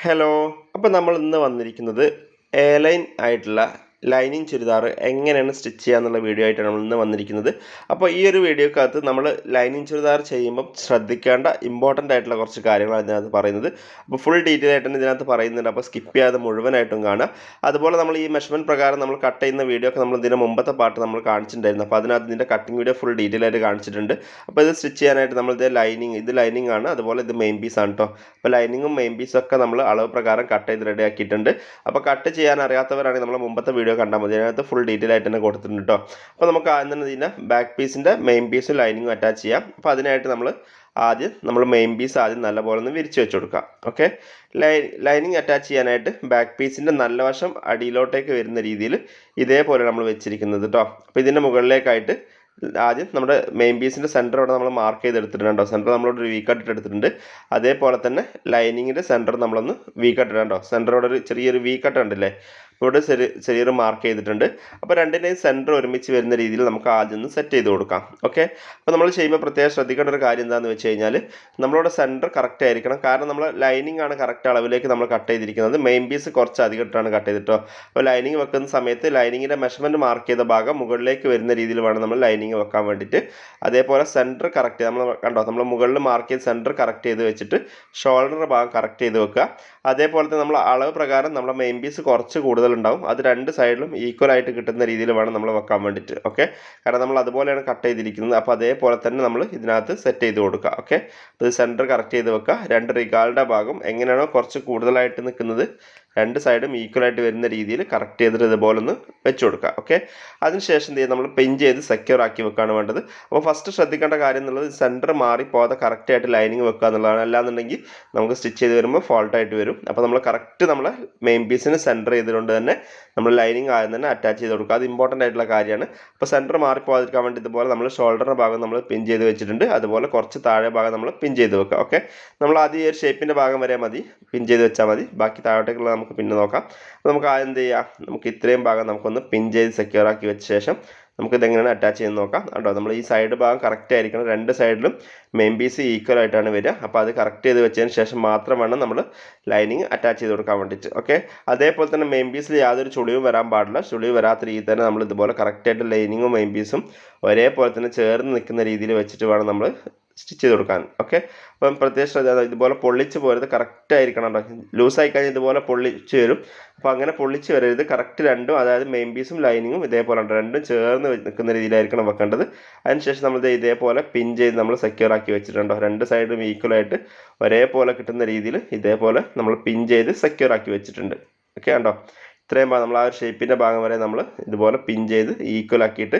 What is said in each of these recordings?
Hello അപ്പോൾ നമ്മൾ ഇന്ന് വന്നിരിക്കുന്നത് എ ലൈൻ ആയിട്ടുള്ള ലൈനിങ് ചുരിദാർ എങ്ങനെയാണ് സ്റ്റിച്ച് ചെയ്യുക എന്നുള്ള വീഡിയോ ആയിട്ടാണ് നമ്മൾ ഇന്ന് വന്നിരിക്കുന്നത്. അപ്പോൾ ഈ ഒരു വീഡിയോക്കകത്ത് നമ്മൾ ലൈനിങ് ചുരിദാർ ചെയ്യുമ്പം ശ്രദ്ധിക്കേണ്ട ഇമ്പോർട്ടന്റ് ആയിട്ടുള്ള കുറച്ച് കാര്യങ്ങളാണ് ഇതിനകത്ത് പറയുന്നത്. അപ്പോൾ ഫുൾ ഡീറ്റെയിൽ ആയിട്ടാണ് ഇതിനകത്ത് പറയുന്നുണ്ട്. അപ്പോൾ സ്കിപ്പ് ചെയ്യാതെ മുഴുവനായിട്ടും കാണുക. അതുപോലെ നമ്മൾ ഈ മെഷർമെന്റ് പ്രകാരം നമ്മൾ കട്ട് ചെയ്യുന്ന വീഡിയോ ഒക്കെ നമ്മൾ ഇതിന് മുമ്പത്തെ പാട്ട് നമ്മൾ കാണിച്ചിട്ടുണ്ടായിരുന്നു. അപ്പോൾ അതിനകത്ത് ഇതിന്റെ കട്ടിങ് വീഡിയോ ഫുൾ ഡീറ്റെയിൽ ആയിട്ട് കാണിച്ചിട്ടുണ്ട്. അപ്പോൾ ഇത് സ്റ്റിച്ച് ചെയ്യാനായിട്ട് നമ്മൾ ഇത് ലൈനിങ് ഇത് ലൈനിങ് ആണ്. അതുപോലെ ഇത് മെയിൻ പീസ് ആണ് കേട്ടോ അപ്പോൾ ലൈനിങ്ങും മെയിൻ പീസും ഒക്കെ നമ്മൾ അളവ് പ്രകാരം കട്ട് ചെയ്ത് റെഡി ആക്കിയിട്ടുണ്ട്. അപ്പോൾ കട്ട് ചെയ്യാൻ അറിയാത്തവരാണെങ്കിൽ നമ്മൾ മുമ്പത്തെ വീഡിയോ കണ്ടാൽ മതി. അതിനകത്ത് ഫുൾ ഡീറ്റെയിൽ ആയിട്ട് തന്നെ കൊടുത്തിട്ടുണ്ട് കേട്ടോ അപ്പോൾ നമുക്ക് ആദ്യം തന്നെ ഇതിന്റെ ബാക്ക് പീസിന്റെ മെയിൻ പീസും ലൈനിങ്ങും അറ്റാച്ച് ചെയ്യാം. അപ്പോൾ അതിനായിട്ട് നമ്മൾ ആദ്യം നമ്മൾ മെയിൻ പീസ് ആദ്യം നല്ലപോലെ ഒന്ന് വിരിച്ച് വെച്ച് കൊടുക്കാം. ഓക്കെ ലൈനിങ് അറ്റാച്ച് ചെയ്യാനായിട്ട് ബാക്ക് പീസിന്റെ നല്ല വശം അടിയിലോട്ടേക്ക് വരുന്ന രീതിയിൽ ഇതേപോലെ നമ്മൾ വെച്ചിരിക്കുന്നത് കേട്ടോ അപ്പോൾ ഇതിന്റെ മുകളിലേക്കായിട്ട് ആദ്യം നമ്മുടെ മെയിൻ പീസിന്റെ സെന്റർ അവിടെ നമ്മൾ മാർക്ക് ചെയ്ത് എടുത്തിട്ടുണ്ടോ സെന്റർ നമ്മളോട് ഒരു വീക്ക് കട്ട് എടുത്തിട്ടുണ്ട് അതേപോലെ തന്നെ ലൈനിങ്ങിന്റെ സെന്റർ നമ്മളൊന്ന് വീക്ക് കട്ട് ഇടണ്ടോ സെന്ററോടെ ഒരു ചെറിയൊരു വീക്ക് കട്ട് ഉണ്ടല്ലേ ഇവിടെ ചെറിയ ചെറിയൊരു മാർക്ക് ചെയ്തിട്ടുണ്ട്. അപ്പോൾ രണ്ടിനെയും സെന്റർ ഒരുമിച്ച് വരുന്ന രീതിയിൽ നമുക്ക് ആദ്യം ഒന്ന് സെറ്റ് ചെയ്ത് കൊടുക്കാം. ഓക്കെ അപ്പോൾ നമ്മൾ ചെയ്യുമ്പോൾ പ്രത്യേകം ശ്രദ്ധിക്കേണ്ട ഒരു കാര്യം എന്താണെന്ന് വെച്ച് കഴിഞ്ഞാൽ നമ്മളുടെ സെന്റർ കറക്റ്റ് ആയിരിക്കണം. കാരണം നമ്മൾ ലൈനിങ് ആണ് കറക്റ്റ് അളവിലേക്ക് നമ്മൾ കട്ട് ചെയ്തിരിക്കുന്നത്. മെയിൻ പീസ് കുറച്ച് അധികം ഇട്ടാണ് കട്ട് ചെയ്തിട്ടോ അപ്പോൾ ലൈനിങ് വെക്കുന്ന സമയത്ത് ലൈനിങ്ങിന്റെ മെഷർമെന്റ് മാർക്ക് ചെയ്ത ഭാഗം മുകളിലേക്ക് വരുന്ന രീതിയിൽ വേണം നമ്മൾ ലൈനിങ് വെക്കാൻ വേണ്ടിയിട്ട് അതേപോലെ സെന്റർ കറക്റ്റ് നമ്മൾ കണ്ടോ? നമ്മൾ മുകളിൽ മാർക്ക് ചെയ്ത് സെന്റർ കറക്റ്റ് ചെയ്ത് വെച്ചിട്ട് ഷോൾഡർ ഭാഗം കറക്റ്റ് ചെയ്ത് വെക്കുക. അതേപോലെ തന്നെ നമ്മൾ അളവ് പ്രകാരം നമ്മുടെ മെയിൻ പീസ് കുറച്ച് കൂടുതലുണ്ടാവും അത് രണ്ട് സൈഡിലും ഈക്വൽ ആയിട്ട് കിട്ടുന്ന രീതിയിൽ വേണം നമ്മൾ വെക്കാൻ വേണ്ടിയിട്ട്. ഓക്കെ കാരണം നമ്മൾ അതുപോലെയാണ് കട്ട് ചെയ്തിരിക്കുന്നത്. അപ്പോൾ അതേപോലെ തന്നെ നമ്മൾ ഇതിനകത്ത് സെറ്റ് ചെയ്ത് കൊടുക്കുക. ഓക്കെ അപ്പോൾ സെന്റർ കറക്റ്റ് ചെയ്ത് വെക്കുക. രണ്ട് റിഗാളുടെ ഭാഗം എങ്ങനെയാണോ കുറച്ച് കൂടുതലായിട്ട് നിൽക്കുന്നത് രണ്ട് സൈഡും ഈക്വൽ ആയിട്ട് വരുന്ന രീതിയിൽ കറക്റ്റ് ചെയ്തിട്ട് ഇതുപോലെ ഒന്ന് വെച്ച് കൊടുക്കുക ഓക്കെ അതിനുശേഷം എന്ത് ചെയ്യുക നമ്മൾ പിൻ ചെയ്ത് സെക്യൂർ ആക്കി വെക്കുകയാണ് വേണ്ടത്. അപ്പോൾ ഫസ്റ്റ് ശ്രദ്ധിക്കേണ്ട കാര്യം എന്നുള്ളത് സെന്റർ മാറിപ്പോകാതെ കറക്റ്റ് ആയിട്ട് ലൈനിങ് വെക്കുക എന്നുള്ളതാണ്. അല്ലാന്നുണ്ടെങ്കിൽ നമുക്ക് സ്റ്റിച്ച് ചെയ്ത് വരുമ്പോൾ ഫോൾട്ടായിട്ട് വരും. അപ്പോൾ നമ്മൾ കറക്റ്റ് നമ്മൾ മെയിൻ പീസിന് സെന്റർ ചെയ്തുകൊണ്ട് തന്നെ നമ്മൾ ലൈനിങ് ആദ്യം തന്നെ അറ്റാച്ച് ചെയ്ത് കൊടുക്കുക. അത് ഇമ്പോർട്ടന്റ് ആയിട്ടുള്ള കാര്യമാണ്. അപ്പോൾ സെന്റർ മാറിപ്പോകാതിരിക്കാൻ വേണ്ടി ഇതുപോലെ നമ്മൾ ഷോൾഡറിന്റെ ഭാഗം നമ്മൾ പിൻ ചെയ്ത് വെച്ചിട്ടുണ്ട്. അതുപോലെ കുറച്ച് താഴെ ഭാഗം നമ്മൾ പിൻ ചെയ്ത് വെക്കുക ഓക്കെ നമ്മൾ ആദ്യം ഈ ഒരു ഷേപ്പിന്റെ ഭാഗം വരെ മതി. പിൻ ചെയ്ത് വെച്ചാൽ മതി. ബാക്കി താഴോട്ടേക്കുള്ള നമുക്ക് പിന്നെ നോക്കാം. നമുക്ക് ആദ്യം എന്ത് ചെയ്യാം? നമുക്ക് ഇത്രയും ഭാഗം നമുക്കൊന്ന് പിൻ ചെയ്ത് സെക്യൂർ ആക്കി വെച്ച ശേഷം നമുക്ക് ഇതെങ്ങനെയാണ് അറ്റാച്ച് ചെയ്ത് നോക്കാം. കേട്ടോ നമ്മൾ ഈ സൈഡ് ഭാഗം കറക്റ്റ് ആയിരിക്കണം. രണ്ട് സൈഡിലും മെയിൻ പീസ് ഈക്വൽ ആയിട്ടാണ് വരിക. അപ്പോൾ അത് കറക്റ്റ് ചെയ്ത് വെച്ചതിന് ശേഷം മാത്രം വേണം നമ്മൾ ലൈനിങ് അറ്റാച്ച് ചെയ്ത് കൊടുക്കാൻ വേണ്ടിയിട്ട്. ഓക്കെ അതേപോലെ തന്നെ മെയിൻ പീസിൽ യാതൊരു ചുളിവും വരാൻ പാടില്ല. ചുളിവ് വരാത്ത രീതിയിൽ തന്നെ നമ്മൾ ഇതുപോലെ കറക്റ്റായിട്ട് ലൈനിങ്ങും മെയിൻ പീസും ഒരേപോലെ തന്നെ ചേർന്ന് നിൽക്കുന്ന രീതിയിൽ വെച്ചിട്ട് വേണം നമ്മൾ സ്റ്റിച്ച് ചെയ്ത് കൊടുക്കാൻ. ഓക്കെ? അപ്പം പ്രത്യേകം ശ്രദ്ധ ഇതുപോലെ പൊള്ളിച്ച് പോരുത് കറക്റ്റ് ആയിരിക്കണം ലൂസായി കഴിഞ്ഞാൽ ഇതുപോലെ പൊള്ളിച്ച് വരും. അപ്പോൾ അങ്ങനെ പൊള്ളിച്ച് വരരുത്. കറക്റ്റ് രണ്ടും അതായത് മെയിൻ പീസും ലൈനിങ്ങും ഇതേപോലെ ഉണ്ട്. രണ്ടും ചേർന്ന് നിൽക്കുന്ന രീതിയിലായിരിക്കണം വെക്കേണ്ടത്. അതിനുശേഷം നമ്മൾ ഇതേപോലെ പിൻ ചെയ്ത് നമ്മൾ സെക്യൂർ ആക്കി വെച്ചിട്ടുണ്ടോ രണ്ട് സൈഡും ഈക്വലായിട്ട് ഒരേപോലെ കിട്ടുന്ന രീതിയിൽ ഇതേപോലെ നമ്മൾ പിൻ ചെയ്ത് സെക്യൂർ ആക്കി വെച്ചിട്ടുണ്ട്. ഓക്കെ ഉണ്ടോ ഇത്രയും നമ്മൾ ആ ഒരു ഷേപ്പിന്റെ ഭാഗം വരെ നമ്മൾ ഇതുപോലെ പിൻ ചെയ്ത് ഈക്വൽ ആക്കിയിട്ട്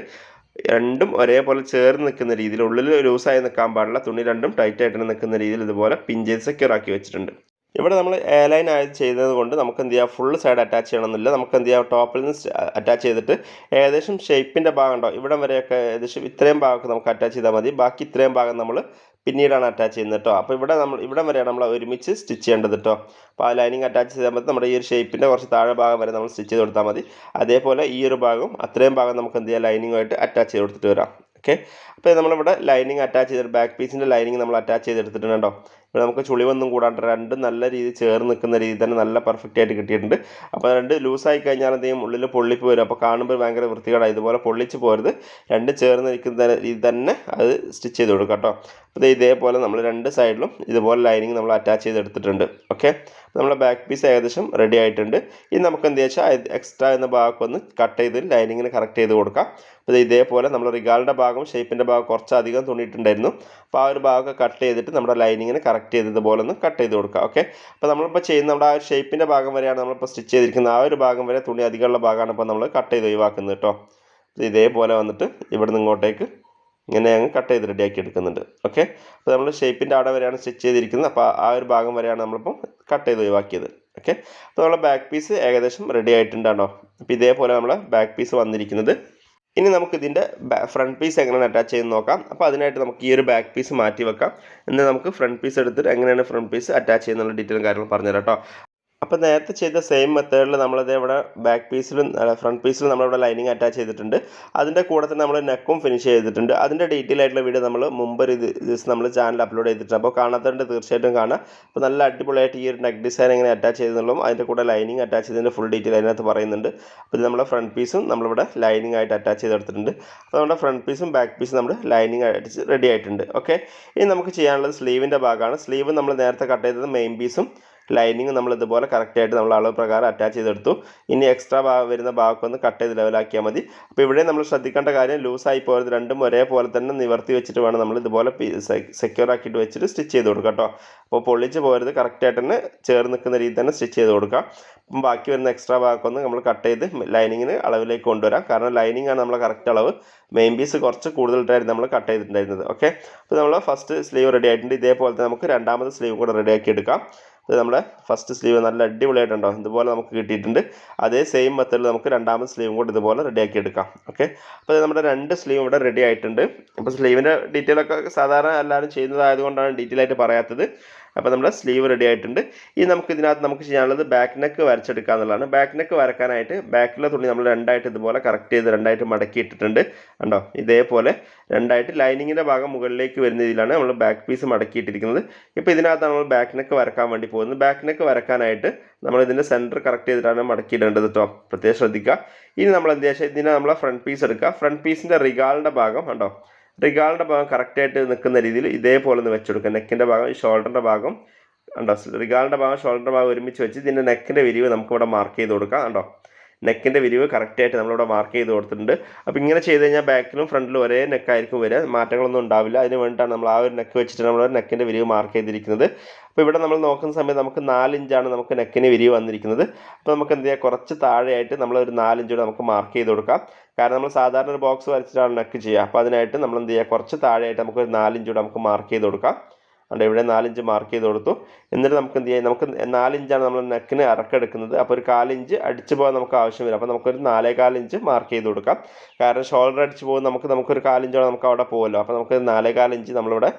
രണ്ടും ഒരേപോലെ ചേർന്ന് നിൽക്കുന്ന രീതിയിൽ ഉള്ളിൽ ലൂസായി നിൽക്കാൻ പാടില്ല തുണി രണ്ടും ടൈറ്റ് ആയിട്ട് നിൽക്കുന്ന രീതിയിൽ ഇതുപോലെ പിൻ സെക്യൂർ ആക്കി വെച്ചിട്ടുണ്ട്. ഇവിടെ നമ്മൾ എയർലൈൻ ലൈൻ ആയി ചെയ്തത് കൊണ്ട് നമുക്ക് എന്ത് ചെയ്യാം? ഫുൾ സൈഡ് അറ്റാച്ച് ചെയ്യണമെന്നില്ല. നമുക്ക് എന്ത് ചെയ്യാം? ടോപ്പിൽ നിന്ന് അറ്റാച്ച് ചെയ്തിട്ട് ഏകദേശം ഷേപ്പിന്റെ ഭാഗം ഉണ്ടാവും ഇവിടം വരെയൊക്കെ ഏകദേശം ഇത്രയും ഭാഗമൊക്കെ നമുക്ക് അറ്റാച്ച് ചെയ്താൽ മതി. ബാക്കി ഇത്രയും ഭാഗം നമ്മൾ പിന്നീടാണ് അറ്റാച്ച് ചെയ്യുന്നത് കേട്ടോ അപ്പോൾ ഇവിടെ നമ്മൾ ഇവിടെ വരെയാണ് നമ്മൾ ഒരുമിച്ച് സ്റ്റിച്ച് ചെയ്യേണ്ടത് കേട്ടോ അപ്പോൾ ആ ലൈനിങ് അറ്റാച്ച് ചെയ്താൽ മതി നമ്മുടെ ഈ ഒരു ഷേപ്പിന്റെ കുറച്ച് താഴെ ഭാഗം വരെ നമ്മൾ സ്റ്റിച്ച് ചെയ്ത് കൊടുത്താൽ മതി. അതേപോലെ ഈ ഒരു ഭാഗം അത്രയും ഭാഗം നമുക്ക് എന്ത് ചെയ്യാം? ലൈനിങ്ങുമായിട്ട് അറ്റാച്ച് ചെയ്ത് കൊടുത്തിട്ട് വരാം. ഓക്കെ അപ്പോൾ നമ്മളിവിടെ ലൈനിങ് അറ്റാച്ച് ചെയ്തിട്ട് ബാക്ക് പീസിന്റെ ലൈനിങ് നമ്മൾ അറ്റാച്ച് ചെയ്തെടുത്തിട്ടുണ്ട് കേട്ടോ ഇവിടെ നമുക്ക് ചുളിവൊന്നും കൂടാണ്ട് രണ്ടും നല്ല രീതിയിൽ ചേർന്ന് നിൽക്കുന്ന രീതിയിൽ തന്നെ നല്ല പെർഫെക്റ്റ് ആയിട്ട് കിട്ടിയിട്ടുണ്ട്. അപ്പോൾ രണ്ട് ലൂസായി കഴിഞ്ഞാൽ എന്തെങ്കിലും ഉള്ളിൽ പൊള്ളിപ്പ് വരും. അപ്പോൾ കാണുമ്പോൾ ഭയങ്കര വൃത്തികേടാണ് ഇതുപോലെ പൊള്ളിച്ച് പോരുത്. രണ്ട് ചേർന്ന് നിൽക്കുന്ന രീതി തന്നെ അത് സ്റ്റിച്ച് ചെയ്ത് കൊടുക്കാം കേട്ടോ. അപ്പോൾ ഇതേപോലെ നമ്മൾ രണ്ട് സൈഡിലും ഇതുപോലെ ലൈനിങ് നമ്മൾ അറ്റാച്ച് ചെയ്തെടുത്തിട്ടുണ്ട് ഓക്കെ നമ്മുടെ ബാക്ക് പീസ് ഏകദേശം റെഡി ആയിട്ടുണ്ട്. ഇനി നമുക്ക് എന്ത് വെച്ചാൽ എക്സ്ട്രാ എന്ന ഭാഗം ഒന്ന് കട്ട് ചെയ്ത് ലൈനിങ്ങിന് കറക്റ്റ് ചെയ്ത് കൊടുക്കാം. അപ്പോൾ ഇതേപോലെ നമ്മൾ റിഗാളിന്റെ ഭാഗം ഷേപ്പിന്റെ ഭാഗം കുറച്ചധികം തുണിയിട്ടുണ്ടായിരുന്നു. അപ്പോൾ ആ ഒരു ഭാഗമൊക്കെ കട്ട് ചെയ്തിട്ട് നമ്മുടെ ലൈനിങ്ങിന് കറക്റ്റ് ചെയ്തതുപോലെ ഒന്ന് കട്ട് ചെയ്ത് കൊടുക്കുക ഓക്കെ അപ്പോൾ നമ്മളിപ്പോൾ ചെയ്യുന്ന നമ്മുടെ ആ ഷേപ്പിന്റെ ഭാഗം വരെയാണ് നമ്മളിപ്പോൾ സ്റ്റിച്ച് ചെയ്തിരിക്കുന്നത് ആ ഒരു ഭാഗം വരെ തുണി അധികമുള്ള ഭാഗമാണ് ഇപ്പോൾ നമ്മൾ കട്ട് ചെയ്ത് ഒഴിവാക്കുന്നത് കേട്ടോ ഇതേപോലെ വന്നിട്ട് ഇവിടെ ഇങ്ങോട്ടേക്ക് ഇങ്ങനെ അങ്ങ് കട്ട് ചെയ്ത് റെഡിയാക്കി എടുക്കുന്നുണ്ട് ഓക്കെ അപ്പോൾ നമ്മൾ ഷേപ്പിന്റെ അവിടെ വരെയാണ് സ്റ്റിച്ച് ചെയ്തിരിക്കുന്നത്. അപ്പോൾ ആ ഒരു ഭാഗം വരെയാണ് നമ്മളിപ്പോൾ കട്ട് ചെയ്ത് ഒഴിവാക്കിയത് ഓക്കെ അപ്പോൾ നമ്മളെ ബാക്ക് പീസ് ഏകദേശം റെഡി ആയിട്ടുണ്ടാണോ അപ്പോൾ ഇതേപോലെ നമ്മൾ ബാക്ക് പീസ് വന്നിരിക്കുന്നത് ഇനി നമുക്ക് ഇതിന്റെ ഫ്രണ്ട് പീസ് എങ്ങനെയാണ് അറ്റാച്ച് ചെയ്ത് നോക്കാം. അപ്പോൾ അതിനായിട്ട് നമുക്ക് ഈ ഒരു ബാക്ക് പീസ് മാറ്റി വെക്കാം. എന്നിട്ട് നമുക്ക് ഫ്രണ്ട് പീസ് എടുത്തിട്ട് എങ്ങനെയാണ് ഫ്രണ്ട് പീസ് അറ്റാച്ച് ചെയ്യുന്നുള്ള ഡീറ്റെയിലും കാര്യങ്ങളും പറഞ്ഞുതരാം കേട്ടോ അപ്പോൾ നേരത്തെ ചെയ്ത സെയിം മെത്തേഡിൽ നമ്മളത് ഇവിടെ ബാക്ക് പീസിലും ഫ്രണ്ട് പീസിലും നമ്മളിവിടെ ലൈനിങ് അറ്റാച്ച് ചെയ്തിട്ടുണ്ട്. അതിന്റെ കൂടെ തന്നെ നമ്മൾ നെക്കും ഫിനിഷ് ചെയ്തിട്ടുണ്ട്. അതിന്റെ ഡീറ്റെയിൽ ആയിട്ടുള്ള വീഡിയോ നമ്മൾ മുമ്പ് ഒരു ദിവസം നമ്മൾ ചാനൽ അപ്ലോഡ് ചെയ്തിട്ടുണ്ട്. അപ്പോൾ കാണാത്തതുകൊണ്ട് തീർച്ചയായിട്ടും കാണാം. അപ്പോൾ നല്ല അടിപൊളിയായിട്ട് ഈ ഒരു നെക്ക് ഡിസൈൻ എങ്ങനെ അറ്റാച്ച് ചെയ്തെന്നുള്ളതും അതിന്റെ കൂടെ ലൈനിങ് അറ്റാച്ച് ചെയ്തതിന്റെ ഫുൾ ഡീറ്റെയിൽ അതിനകത്ത് പറയുന്നുണ്ട്. അപ്പോൾ ഇത് നമ്മുടെ ഫ്രണ്ട് പീസും നമ്മളിവിടെ ലൈനിങ് ആയിട്ട് അറ്റാച്ച് ചെയ്തെടുത്തിട്ടുണ്ട്. അപ്പോൾ നമ്മുടെ ഫ്രണ്ട് പീസും ബാക്ക് പീസും നമ്മൾ ലൈനിങ് അടിച്ച് റെഡി ആയിട്ടുണ്ട്. ഓക്കെ ഇനി നമുക്ക് ചെയ്യാനുള്ളത് സ്ലീവിന്റെ ഭാഗമാണ്. സ്ലീവ് നമ്മൾ നേരത്തെ കട്ട് ചെയ്തത് മെയിൻ പീസും ലൈനിങ് നമ്മൾ ഇതുപോലെ കറക്റ്റായിട്ട് നമ്മൾ അളവ് പ്രകാരം അറ്റാച്ച് ചെയ്തെടുത്തു. ഇനി എക്സ്ട്രാ ഭാഗം വരുന്ന ഭാഗമൊക്കെ ഒന്ന് കട്ട് ചെയ്ത് ലെവലാക്കിയാൽ മതി. അപ്പോൾ ഇവിടെ നമ്മൾ ശ്രദ്ധിക്കേണ്ട കാര്യം ലൂസായി പോയത് രണ്ടും ഒരേപോലെ തന്നെ നിവർത്തി വെച്ചിട്ട് വേണം നമ്മൾ ഇതുപോലെ സെക്യൂർ ആക്കിയിട്ട് വെച്ചിട്ട് സ്റ്റിച്ച് ചെയ്ത് കൊടുക്കുക കേട്ടോ. അപ്പോൾ പൊള്ളിച്ച് പോരുത് കറക്റ്റായിട്ട് തന്നെ ചേർന്ന് നിൽക്കുന്ന രീതി തന്നെ സ്റ്റിച്ച് ചെയ്ത് കൊടുക്കാം. അപ്പം ബാക്കി വരുന്ന എക്സ്ട്രാ ഭാഗമൊന്ന് നമ്മൾ കട്ട് ചെയ്ത് ലൈനിങ്ങിന് അളവിലേക്ക് കൊണ്ടുവരാം. കാരണം ലൈനിങ് ആണ് നമ്മളെ കറക്റ്റ് അളവ്. മെയിൻ പീസ് കുറച്ച് കൂടുതലായിട്ടായിരുന്നു നമ്മൾ കട്ട് ചെയ്തിട്ടുണ്ടായിരുന്നത്. ഓക്കെ അപ്പോൾ നമ്മൾ ഫസ്റ്റ് സ്ലീവ് റെഡി ആയിട്ടുണ്ട്. ഇതേപോലെ തന്നെ നമുക്ക് രണ്ടാമത്തെ സ്ലീവ് കൂടെ റെഡി ആക്കി എടുക്കാം. ഇത് നമ്മുടെ ഫസ്റ്റ് സ്ലീവ് നല്ല അടിപൊളിയായിട്ടുണ്ടോ? ഇതുപോലെ നമുക്ക് കിട്ടിയിട്ടുണ്ട്. അതേ സെയിം മെത്തേഡിൽ നമുക്ക് രണ്ടാമത്തെ സ്ലീവും കൂടെ ഇതുപോലെ റെഡിയാക്കി എടുക്കാം. ഓക്കെ അപ്പോൾ നമ്മുടെ രണ്ട് സ്ലീവ് ഇവിടെ റെഡി ആയിട്ടുണ്ട്. അപ്പോൾ സ്ലീവിന്റെ ഡീറ്റെയിൽ ഒക്കെ സാധാരണ എല്ലാവരും ചെയ്യുന്നതായതുകൊണ്ടാണ് ഡീറ്റെയിൽ ആയിട്ട് പറയാത്തത്. അപ്പോൾ നമ്മുടെ സ്ലീവ് റെഡി ആയിട്ടുണ്ട്. ഈ നമുക്ക് ഇതിനകത്ത് നമുക്ക് ചെയ്യാനുള്ളത് ബാക്ക് നെക്ക് വരച്ചെടുക്കുക എന്നുള്ളതാണ്. ബാക്ക് നെക്ക് വരക്കാനായിട്ട് ബാക്കിലെ തുണി നമ്മൾ രണ്ടായിട്ട് ഇതുപോലെ കറക്റ്റ് ചെയ്ത് രണ്ടായിട്ട് മടക്കി ഇട്ടിട്ടുണ്ട്. കണ്ടോ? ഇതേപോലെ രണ്ടായിട്ട് ലൈനിങ്ങിന്റെ ഭാഗം മുകളിലേക്ക് വരുന്ന രീതിയിലാണ് നമ്മൾ ബാക്ക് പീസ് മടക്കിയിട്ടിരിക്കുന്നത്. ഇപ്പോൾ ഇതിനകത്താണ് നമ്മൾ ബാക്ക് നെക്ക് വരക്കാൻ വേണ്ടി പോകുന്നത്. ബാക്ക് നെക്ക് വരക്കാനായിട്ട് നമ്മൾ ഇതിന്റെ സെന്റർ കറക്റ്റ് ചെയ്തിട്ടാണ് മടക്കിയിടേണ്ടത് കേട്ടോ പ്രത്യേകം ശ്രദ്ധിക്കുക. ഇനി നമ്മൾ എന്താ ചെയ്യുക ഇതിനെ നമ്മളെ ഫ്രണ്ട് പീസ് എടുക്കുക. ഫ്രണ്ട് പീസിന്റെ റിഗാളിന്റെ ഭാഗം കണ്ടോ? റിഗാളിന്റെ ഭാഗം കറക്റ്റായിട്ട് നിൽക്കുന്ന രീതിയിൽ ഇതേപോലെ ഒന്ന് വെച്ചെടുക്കുക. നെക്കിന്റെ ഭാഗം ഈ ഷോൾഡറിന്റെ ഭാഗം. ഉണ്ടോ റിഗാളിന്റെ ഭാഗം ഷോൾഡറിന്റെ ഭാഗം ഒരുമിച്ച് വെച്ച് ഇതിന്റെ നെക്കിന്റെ വിരിവ് നമുക്കിവിടെ മാർക്ക് ചെയ്ത് കൊടുക്കാം. കണ്ടോ? നെക്കിന്റെ വിരിവ് കറക്റ്റായിട്ട് നമ്മളിവിടെ മാർക്ക് ചെയ്ത് കൊടുത്തിട്ടുണ്ട്. അപ്പോൾ ഇങ്ങനെ ചെയ്ത് കഴിഞ്ഞാൽ ബാക്കിലും ഫ്രണ്ടിലും ഒരേ നെക്കായിരിക്കും വരിക. മാറ്റങ്ങളൊന്നും ഉണ്ടാവില്ല. അതിന് വേണ്ടിയിട്ടാണ് നമ്മൾ ആ ഒരു നെക്ക് വെച്ചിട്ട് നമ്മൾ നെക്കിന്റെ വിരിവ് മാർക്ക് ചെയ്തിരിക്കുന്നത്. അപ്പോൾ ഇവിടെ നമ്മൾ നോക്കുന്ന സമയത്ത് നമുക്ക് നാലിഞ്ചാണ് നമുക്ക് നെക്കിന് വിരിവ് വന്നിരിക്കുന്നത്. അപ്പോൾ നമുക്ക് എന്ത് ചെയ്യാം? കുറച്ച് താഴെയായിട്ട് നമ്മൾ ഒരു നാലിഞ്ചൂടെ നമുക്ക് മാർക്ക് ചെയ്ത് കൊടുക്കാം. കാരണം നമ്മൾ സാധാരണ ഒരു ബോക്സ് വരച്ചിട്ടാണ് നെക്ക് ചെയ്യുക. അപ്പോൾ അതിനായിട്ട് നമ്മൾ എന്ത് ചെയ്യുക? കുറച്ച് താഴെയായിട്ട് നമുക്ക് ഒരു നാലിഞ്ചൂടെ നമുക്ക് മാർക്ക് ചെയ്ത് കൊടുക്കാം. അതുകൊണ്ട് ഇവിടെ നാലിഞ്ച് മാർക്ക് ചെയ്ത് കൊടുത്തു. എന്നിട്ട് നമുക്ക് എന്ത് ചെയ്യാം നമുക്ക് നാലിഞ്ചാണ് നമ്മൾ നെക്കിന് ഇറക്കെടുക്കുന്നത് അപ്പോൾ ഒരു കാലിഞ്ച് അടിച്ചു പോകാൻ നമുക്ക് ആവശ്യം വരും. അപ്പോൾ നമുക്കൊരു നാലേ കാലിഞ്ച് മാർക്ക് ചെയ്ത് കൊടുക്കാം. കാരണം ഷോൾഡർ അടിച്ച് പോകും നമുക്ക് നമുക്കൊരു കാലിഞ്ചോടെ നമുക്ക് അവിടെ പോകുമല്ലോ അപ്പോൾ നമുക്ക് നാലേ കാലിഞ്ച് നമ്മളിവിടെ